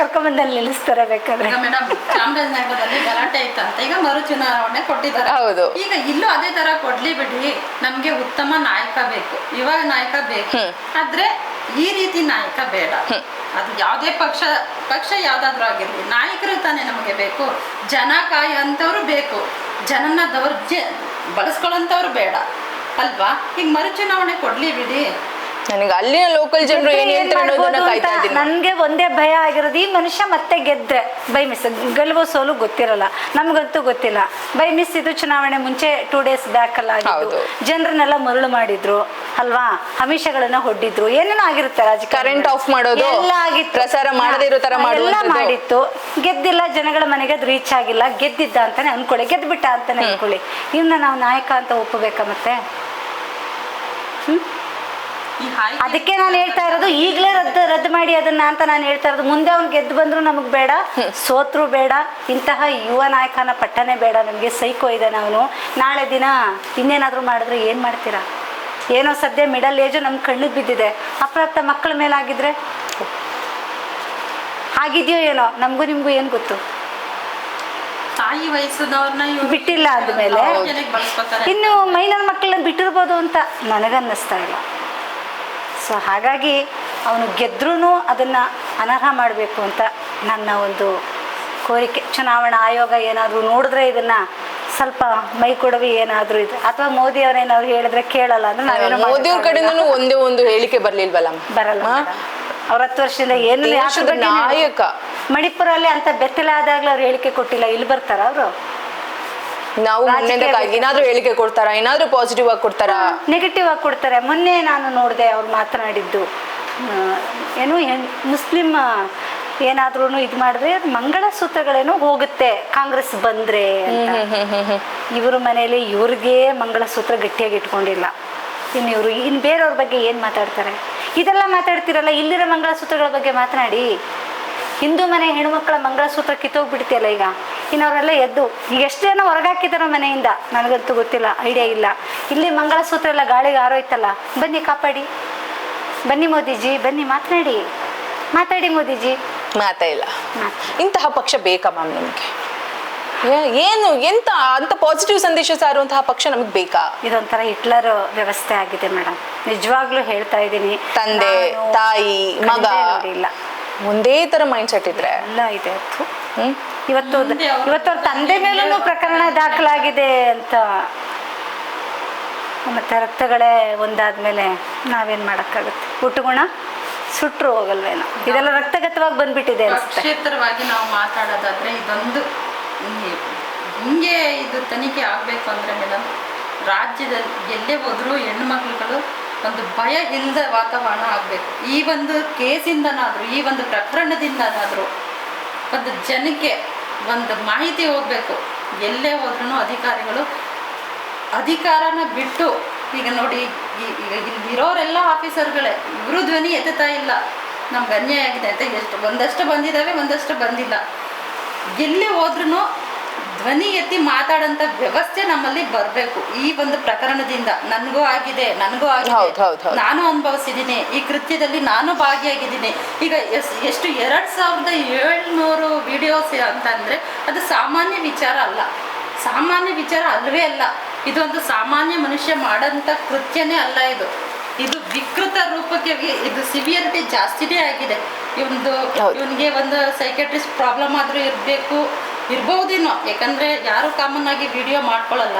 S1: ಕರ್ಕೊಂಬಂದಲ್ಲಿ ನಿಲ್ಲಿಸ್ತಾರೆ ಬೇಕಾದ್ರೆ.
S2: ಈಗ ಮೇಡಮ್ ಚಾಮರಾಜನಗರದಲ್ಲಿ ಗಲಾಟೆ ಇತ್ತಂತ ಈಗ ಮರು ಚುನಾವಣೆ ಕೊಟ್ಟಿದ್ದಾರೆ.
S3: ಹೌದು.
S2: ಈಗ ಇಲ್ಲೂ ಅದೇ ತರ ಕೊಡ್ಲಿ ಬಿಡಿ ನಮ್ಗೆ ಉತ್ತಮ ನಾಯಕ ಬೇಕು. ಇವಾಗ ನಾಯಕ ಬೇಕು ಆದ್ರೆ ಈ ರೀತಿ ನಾಯಕ ಬೇಡ. ಅದು ಯಾವುದೇ ಪಕ್ಷ ಪಕ್ಷ ಯಾವ್ದಾದ್ರು ಆಗಿರ್ಲಿ ನಾಯಕರು ತಾನೇ ನಮಗೆ ಬೇಕು. ಜನ ಕಾಯಂತವ್ರು ಬೇಕು. ಜನನ ದೌರ್ಜ ಬಳಸ್ಕೊಳ್ಳೋಂಥವ್ರು ಬೇಡ. ಅಲ್ವಾ? ಈಗ ಮರು ಚುನಾವಣೆ ಕೊಡ್ಲಿ ಬಿಡಿ.
S3: ನನಗೆ ಅಲ್ಲಿನ ಲೋಕಲ್ ಜನರು ಏನ್ ಹೇಳ್ತಾರೆ ಅನ್ನೋದನ್ನ ಕಾಯ್ತಾ ಇದ್ದೀನಿ.
S1: ನನ್ಗೆ ಒಂದೇ ಭಯ ಆಗಿರೋದು ಈ ಮನುಷ್ಯ ಮತ್ತೆ ಗೆದ್ರೆ. ಬೈ ಮಿಸ್ ಗೆಲುವು ಸೋಲು ಗೊತ್ತಿರಲ್ಲ. ನಮ್ಗಂತೂ ಗೊತ್ತಿಲ್ಲ. ಬೈ ಮಿಸ್ ಇದು ಚುನಾವಣೆ ಮುಂಚೆ ಟೂ ಡೇಸ್ ಬ್ಯಾಕ್ ಅಲ್ಲ ಆಗಿದ್ದು. ಜನರನ್ನೆಲ್ಲ ಮರಳು ಮಾಡಿದ್ರು ಅಲ್ವಾ? ಅಮಿಷಗಳನ್ನ ಹೊಡ್ಡಿದ್ರು. ಏನೇನೋ ಆಗಿರುತ್ತೆ
S3: ಕರೆಂಟ್ off ಮಾಡೋದು,
S1: ಎಲ್ಲ ಆಗಿತ್ತು.
S3: ಪ್ರಸಾರ ಮಾಡದೇ ಇರೋ ತರ
S1: ಎಲ್ಲ ಮಾಡಿತ್ತು. ಗೆದ್ದಿಲ್ಲ ಜನಗಳ ಮನೆಗೆ ಅದು ರೀಚ್ ಆಗಿಲ್ಲ. ಗೆದ್ದಿದ್ದ ಅಂತಾನೆ ಅನ್ಕೊಳ್ಳಿ. ಗೆದ್ಬಿಟ್ಟ ಅಂತಾನೆ ಅನ್ಕೊಳ್ಳಿ. ಇವನ್ನ ನಾವು ನಾಯಕ ಅಂತ ಒಪ್ಪಬೇಕಾ ಮತ್ತೆ? ಅದಕ್ಕೆ ನಾನು ಹೇಳ್ತಾ ಇರೋದು ಈಗಲೇ ರದ್ದು ರದ್ದು ಮಾಡಿ ಅದನ್ನ ಅಂತ ನಾನು ಹೇಳ್ತಾ ಇರೋದು. ಮುಂದೆ ಅವ್ನು ಗೆದ್ದು ಬಂದ್ರು ನಮಗೆ ಬೇಡ ಸೋತ್ರು ಬೇಡ. ಇಂತಹ ಯುವ ನಾಯಕನ ಪಟ್ಟನೇ ಬೇಡ ನಮಗೆ ಸೈಕೋ ಇದೆ ಅವನು. ನಾಳೆ ದಿನ ಇನ್ನೇನಾದರೂ ಮಾಡಿದ್ರೆ ಏನು ಮಾಡ್ತೀರಾ? ಏನೋ ಸದ್ಯ ಮಿಡಲ್ ಏಜು ನಮ್ಮ ಕಣ್ಣಿಗೆ ಬಿದ್ದಿದೆ. ಅಪ್ರಾಪ್ತ ಮಕ್ಕಳ ಮೇಲೆ ಆಗಿದ್ರೆ ಆಗಿದೆಯೋ ಏನೋ? ನಮಗೂ ನಿಮಗೂ ಏನು ಗೊತ್ತು?
S2: ತಾಯಿ ವಯಸ್ಸದವ್ರನ್ನ
S1: ಬಿಟ್ಟಿಲ್ಲ
S2: ಆದ್ಮೇಲೆ
S1: ಇನ್ನು ಮೈನರ್ ಮಕ್ಕಳನ್ನ ಬಿಟ್ಟಿರ್ಬೋದು ಅಂತ ನನಗನ್ನಿಸ್ತಾ ಇಲ್ಲ. ಸೊ ಹಾಗಾಗಿ ಅವನು ಗೆದ್ರೂ ಅದನ್ನು ಅನರ್ಹ ಮಾಡಬೇಕು ಅಂತ ನನ್ನ ಒಂದು ಕೋರಿಕೆ ಚುನಾವಣಾ ಆಯೋಗ ಏನಾದರೂ ನೋಡಿದ್ರೆ ಇದನ್ನ ಸ್ವಲ್ಪ ಮೈ ಕೊಡವಿ ಏನಾದರೂ ಇದು ಅಥವಾ ಮೋದಿ ಅವರೇನಾದ್ರು ಹೇಳಿದ್ರೆ ಕೇಳಲ್ಲ ಅಂದ್ರೆ ನಾವೇನು
S3: ಮೋದಿ ಅವ್ರ ಕಡೆಯಿಂದನೂ ಒಂದೇ ಒಂದು ಹೇಳಿಕೆ ಬರ್ಲಿಲ್ವಲ್ಲ?
S1: ಬರಲ್ಲ? ಅವ್ರ ಹತ್ತು ವರ್ಷದಿಂದ ಏನು.
S3: ನಾಯಕ
S1: ಮಣಿಪುರಲ್ಲಿ ಅಂತ ಬೆತ್ತಲೆ ಆದಾಗ್ಲೂ ಅವ್ರು ಹೇಳಿಕೆ ಕೊಟ್ಟಿಲ್ಲ ಇಲ್ಲಿ ಬರ್ತಾರ ಅವರು
S3: ನಾವು
S1: ರಾಜಕೀಯ
S3: ಏನಾದ್ರೂ ಹೇಳಿಕೆ ಕೊಡ್ತಾರ? ಏನಾದ್ರೂ ಪಾಸಿಟಿವ್ ಆಗಿ ಕೊಡ್ತಾರಾ?
S1: ನೆಗೆಟಿವ್ ಆಗಿ ಕೊಡ್ತಾರೆ. ಮೊನ್ನೆ ನಾನು ನೋಡಿದೆ ಅವ್ರು ಮಾತನಾಡಿದ್ದು. ಆ, ಏನು ಹೆಣ್ ಮುಸ್ಲಿಂ ಏನಾದ್ರೂ ಇದು ಮಾಡಿದ್ರೆ ಮಂಗಳಸೂತ್ರಗಳೇನೋ ಹೋಗುತ್ತೆ. ಕಾಂಗ್ರೆಸ್ ಬಂದ್ರೆ ಅಂತ. ಇವ್ರ ಮನೇಲಿ ಮಂಗಳ ಸೂತ್ರ ಗಟ್ಟಿಯಾಗಿ ಇಟ್ಕೊಂಡಿಲ್ಲ. ಇನ್ನು ಇವರು ಇನ್ನು ಬೇರೆಯವ್ರ ಬಗ್ಗೆ ಏನು ಮಾತಾಡ್ತಾರೆ? ಇದೆಲ್ಲ ಮಾತಾಡ್ತಿರಲ್ಲ ಇಲ್ಲಿರೋ ಮಂಗಳಸೂತ್ರಗಳ ಬಗ್ಗೆ ಮಾತನಾಡಿ. ಹಿಂದೂ ಮನೆ ಹೆಣ್ಮಕ್ಳ ಮಂಗಳಸೂತ್ರ ಕಿತ್ತೋಗ್ಬಿಡ್ತಿಯಲ್ಲ ಈಗ? ಇನ್ನವರೆಲ್ಲ ಎದ್ದು ಈಗ ಎಷ್ಟು ಜನ ಹೊರಗಾಕಿದಾರೋ ಮನೆಯಿಂದ? ನನಗಂತೂ ಗೊತ್ತಿಲ್ಲ ಐಡಿಯಾ ಇಲ್ಲ. ಇಲ್ಲಿ ಮಂಗಳಸೂತ್ರ ಎಲ್ಲ ಗಾಳಿಗೆ ಆರೋಯ್ತಲ್ಲ ಬನ್ನಿ ಕಾಪಾಡಿ. ಬನ್ನಿ ಮೋದಿಜಿ ಬನ್ನಿ ಮಾತನಾಡಿ. ಮಾತಾಡಿ ಮೋದಿಜಿ.
S3: ಮಾತಾಡಿಲ್ಲ ಇಲ್ಲ. ಇಂತಹ ಪಕ್ಷ ಬೇಕಾ ಮ್ಯಾಮ್ ನಿಮ್ಗೆ? ಏನು ಎಂತ ಅಂತ ಪಾಸಿಟಿವ್ ಸಂದೇಶ ಸಾರುವಂತಹ ಪಕ್ಷ ನಮಗೆ ಬೇಕಾ?
S1: ಇದೊಂಥರ ಹಿಟ್ಲರ್ ವ್ಯವಸ್ಥೆ ಆಗಿದೆ ಮೇಡಮ್. ನಿಜವಾಗ್ಲೂ ಹೇಳ್ತಾ ಇದ್ದೀನಿ.
S3: ತಂದೆ ತಾಯಿ ಮಗ.
S1: ನೋಡಿಲ್ಲ
S3: ಒಂದೇ ತರ ಮೈಂಡ್ ಸೆಟ್ ಇದ್ರೆ.
S1: ಎಲ್ಲ ಇದೆ. ಇವತ್ತು ಇವತ್ತು ಅವ್ರ ತಂದೆ ಮೇಲೂ ಪ್ರಕರಣ ದಾಖಲಾಗಿದೆ ಅಂತ. ಮತ್ತೆ ರಕ್ತಗಳೇ ಒಂದಾದ್ಮೇಲೆ ನಾವೇನ್ ಮಾಡಕ್ಕಾಗುತ್ತೆ? ಹುಟ್ಟುಗುಣ ಸುಟ್ರು ಹೋಗಲ್ವೇನೋ? ಇದೆಲ್ಲ ರಕ್ತಗತವಾಗಿ ಬಂದ್ಬಿಟ್ಟಿದೆ ಅನ್ಸುತ್ತೆ.
S2: ಕ್ಷೇತ್ರವಾಗಿ ನಾವು ಮಾತಾಡೋದಾದ್ರೆ ಇದೊಂದು ಹಿಂಗೆ ಇದು ತನಿಖೆ ಆಗಬೇಕು ಅಂದ್ರೆ ಮೇಡಮ್ ರಾಜ್ಯದಲ್ಲಿ ಎಲ್ಲೇ ಹೋದ್ರು ಹೆಣ್ಣು ಮಕ್ಳುಗಳು ಒಂದು ಭಯ ಇಲ್ಲದ ವಾತಾವರಣ ಆಗಬೇಕು. ಈ ಒಂದು ಕೇಸಿಂದನಾದರೂ, ಈ ಒಂದು ಪ್ರಕರಣದಿಂದನಾದರೂ, ಒಂದು ಜನಕ್ಕೆ ಒಂದು ಮಾಹಿತಿ ಹೋಗಬೇಕು. ಎಲ್ಲೇ ಹೋದ್ರೂ ಅಧಿಕಾರಿಗಳು ಅಧಿಕಾರನ ಬಿಟ್ಟು, ಈಗ ನೋಡಿ ಈಗ ಇಲ್ಲಿ ಇರೋರೆಲ್ಲ ಆಫೀಸರ್ಗಳೇ, ಇವರು ಧ್ವನಿ ಎತ್ತುತ್ತಾ ಇಲ್ಲ. ನಮ್ಗೆ ಅನ್ಯಾಯ ಆಗಿದೆ ಅಂತ ಎಷ್ಟು, ಒಂದಷ್ಟು ಬಂದಿದ್ದಾವೆ, ಒಂದಷ್ಟು ಬಂದಿಲ್ಲ. ಎಲ್ಲಿ ಹೋದ್ರೂ ಧ್ವನಿ ಎತ್ತಿ ಮಾತಾಡಂತ ವ್ಯವಸ್ಥೆ ನಮ್ಮಲ್ಲಿ ಬರಬೇಕು. ಈ ಒಂದು ಪ್ರಕರಣದಿಂದ ನನಗೂ ಆಗಿದೆ ನನಗೂ ಆಗಿದೆ. ನಾನು ಅನುಭವಿಸಿದ್ದೀನಿ. ಈ ಕೃತ್ಯದಲ್ಲಿ ನಾನು ಭಾಗಿಯಾಗಿದ್ದೀನಿ. ಈಗ ಎಷ್ಟು ಎರಡು ಸಾವಿರದ ಏಳ್ನೂರು ವಿಡಿಯೋಸ್ ಅಂತಂದರೆ ಅದು ಸಾಮಾನ್ಯ ವಿಚಾರ ಅಲ್ಲ. ಸಾಮಾನ್ಯ ವಿಚಾರ ಅಲ್ಲವೇ ಅಲ್ಲ. ಇದೊಂದು ಸಾಮಾನ್ಯ ಮನುಷ್ಯ ಮಾಡೋಂಥ ಕೃತ್ಯನೇ ಅಲ್ಲ ಇದು. ಇದು ವಿಕೃತ ರೂಪಕ್ಕೆ ಇದು ಸಿವಿಯರಿಟಿ ಜಾಸ್ತಿನೇ ಆಗಿದೆ. ಇವೊಂದು. ಇವನಿಗೆ ಒಂದು ಸೈಕೆಟ್ರಿಸ್ಟ್ ಪ್ರಾಬ್ಲಮ್ ಆದರೂ ಇರಬೇಕು. ಇರ್ಬಹುದೇನೋ ಯಾಕಂದ್ರೆ ಯಾರು ಕಾಮನ್ ಆಗಿ ವಿಡಿಯೋ ಮಾಡ್ಕೊಳ್ಳಲ್ಲ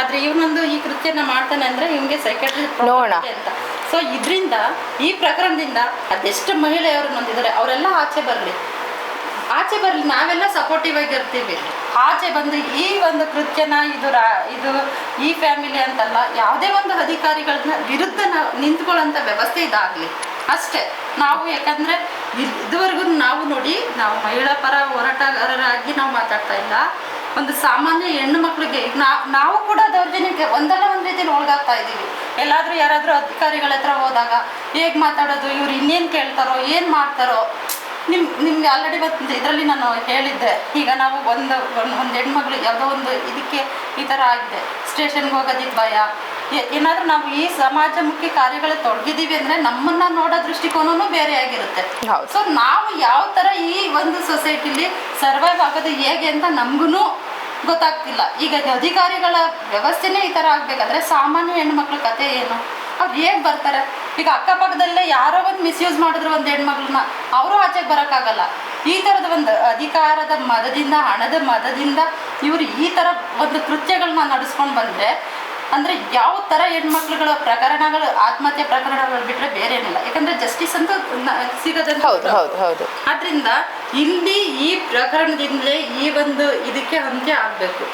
S2: ಆದ್ರೆ ಇವನೊಂದು ಈ ಕೃತ್ಯನ ಮಾಡ್ತಾನೆ ಅಂದ್ರೆ ಇವನಿಗೆ ಸೈಕಲ್
S3: ನೋಡೋಣ.
S2: ಅಂತ. ಸೊ ಇದರಿಂದ ಈ ಪ್ರಕರಣದಿಂದ ಅದೆಷ್ಟು ಮಹಿಳೆಯವರು ನೊಂದಿದ್ದಾರೆ ಅವರೆಲ್ಲ ಆಚೆ ಬರಲಿ. ಆಚೆ ಬರಲಿ ನಾವೆಲ್ಲ ಸಪೋರ್ಟಿವ್ ಆಗಿರ್ತೀವಿ ಆಚೆ ಬಂದು ಈ ಒಂದು ಕೃತ್ಯನ ಇದು ರಾ ಇದು ಈ ಫ್ಯಾಮಿಲಿ ಅಂತಲ್ಲ ಯಾವುದೇ ಒಂದು ಅಧಿಕಾರಿಗಳನ್ನ ವಿರುದ್ಧ ನಾವು ನಿಂತ್ಕೊಳ್ಳೋಂಥ ವ್ಯವಸ್ಥೆ ಇದಾಗಲಿ. ಅಷ್ಟೇ. ನಾವು ಯಾಕಂದ್ರೆ ಇದುವರೆಗೂ ನಾವು ನೋಡಿ ನಾವು ಮಹಿಳಾ ಪರ ಹೋರಾಟಗಾರರಾಗಿ ನಾವು ಮಾತಾಡ್ತಾ ಇಲ್ಲ. ಒಂದು ಸಾಮಾನ್ಯ ಹೆಣ್ಣು ಮಕ್ಕಳಿಗೆ ಈಗ ನಾವು ಕೂಡ ದೌರ್ಜನ್ಯಕ್ಕೆ ಒಂದಲ್ಲ ಒಂದು ರೀತಿಯಲ್ಲಿ ಒಳಗಾಗ್ತಾ ಇದ್ದೀವಿ. ಎಲ್ಲಾದ್ರೂ ಯಾರಾದ್ರೂ ಅಧಿಕಾರಿಗಳ ಹತ್ರ ಹೋದಾಗ ಹೇಗ್ ಮಾತಾಡೋದು, ಇವ್ರು ಇನ್ನೇನ್ ಕೇಳ್ತಾರೋ, ಏನ್ ಮಾಡ್ತಾರೋ, ನಿಮ್ ನಿಮ್ಗೆ ಆಲ್ರೆಡಿ ಒಂದು ಇದರಲ್ಲಿ ನಾನು ಹೇಳಿದ್ದೆ. ಈಗ ನಾವು ಒಂದು ಒಂದು ಹೆಣ್ಮಗಳು ಯಾವುದೋ ಒಂದು ಇದಕ್ಕೆ ಈ ಥರ ಆಗಿದೆ. ಸ್ಟೇಷನ್ಗೆ ಹೋಗೋದಿಕ್ಕೆ ಭಯ. ಏನಾದ್ರೂ ನಾವು ಈ ಸಮಾಜಮುಖಿ ಕಾರ್ಯಗಳ ತೊಡಗಿದೀವಿ ಅಂದ್ರೆ ನಮ್ಮನ್ನ ನೋಡೋ ದೃಷ್ಟಿಕೋನವೂ ಬೇರೆ ಆಗಿರುತ್ತೆ.
S3: ಹೌದು.
S2: ಸೊ ನಾವು ಯಾವ ಥರ ಈ ಒಂದು ಸೊಸೈಟಿಲಿ ಸರ್ವೈವ್ ಆಗೋದು ಹೇಗೆ ಅಂತ ನಮಗೂ ಗೊತ್ತಾಗ್ತಿಲ್ಲ. ಈಗ ಅಧಿಕಾರಿಗಳ ವ್ಯವಸ್ಥೆನೇ ಈ ಥರ ಆಗಬೇಕಾದ್ರೆ ಸಾಮಾನ್ಯ ಹೆಣ್ಮಕ್ಳ ಕತೆ ಏನು? ಅವ್ರು ಹೇಗೆ ಬರ್ತಾರೆ? ಈಗ ಅಕ್ಕಪಕ್ಕದಲ್ಲೇ ಯಾರೋ ಒಂದು ಮಿಸ್ಯೂಸ್ ಮಾಡಿದ್ರು ಒಂದು ಹೆಣ್ಮಕ್ಳನ್ನ ಅವರು ಆಚೆಗೆ ಬರೋಕ್ಕಾಗಲ್ಲ. ಈ ಥರದ ಒಂದು ಅಧಿಕಾರದ ಮದದಿಂದ ಹಣದ ಮದದಿಂದ ಇವರು ಈ ಥರ ಒಂದು ಕೃತ್ಯಗಳನ್ನ ನಡೆಸ್ಕೊಂಡು ಬಂದರೆ ಅಂದರೆ ಯಾವ ಥರ ಹೆಣ್ಮಕ್ಳುಗಳ ಪ್ರಕರಣಗಳು ಆತ್ಮಹತ್ಯೆ ಪ್ರಕರಣಗಳು ಬಿಟ್ಟರೆ ಬೇರೆ ಏನಿಲ್ಲ. ಯಾಕಂದರೆ ಜಸ್ಟಿಸ್ ಅಂತ ಸಿಗೋದಂತ
S3: ಹೌದು ಹೌದು ಹೌದು.
S2: ಆದ್ರಿಂದ ಇಲ್ಲಿ ಈ ಪ್ರಕರಣದಿಂದಲೇ ಈ ಒಂದು ಇದಕ್ಕೆ ಅಂತ್ಯ ಆಗಬೇಕು.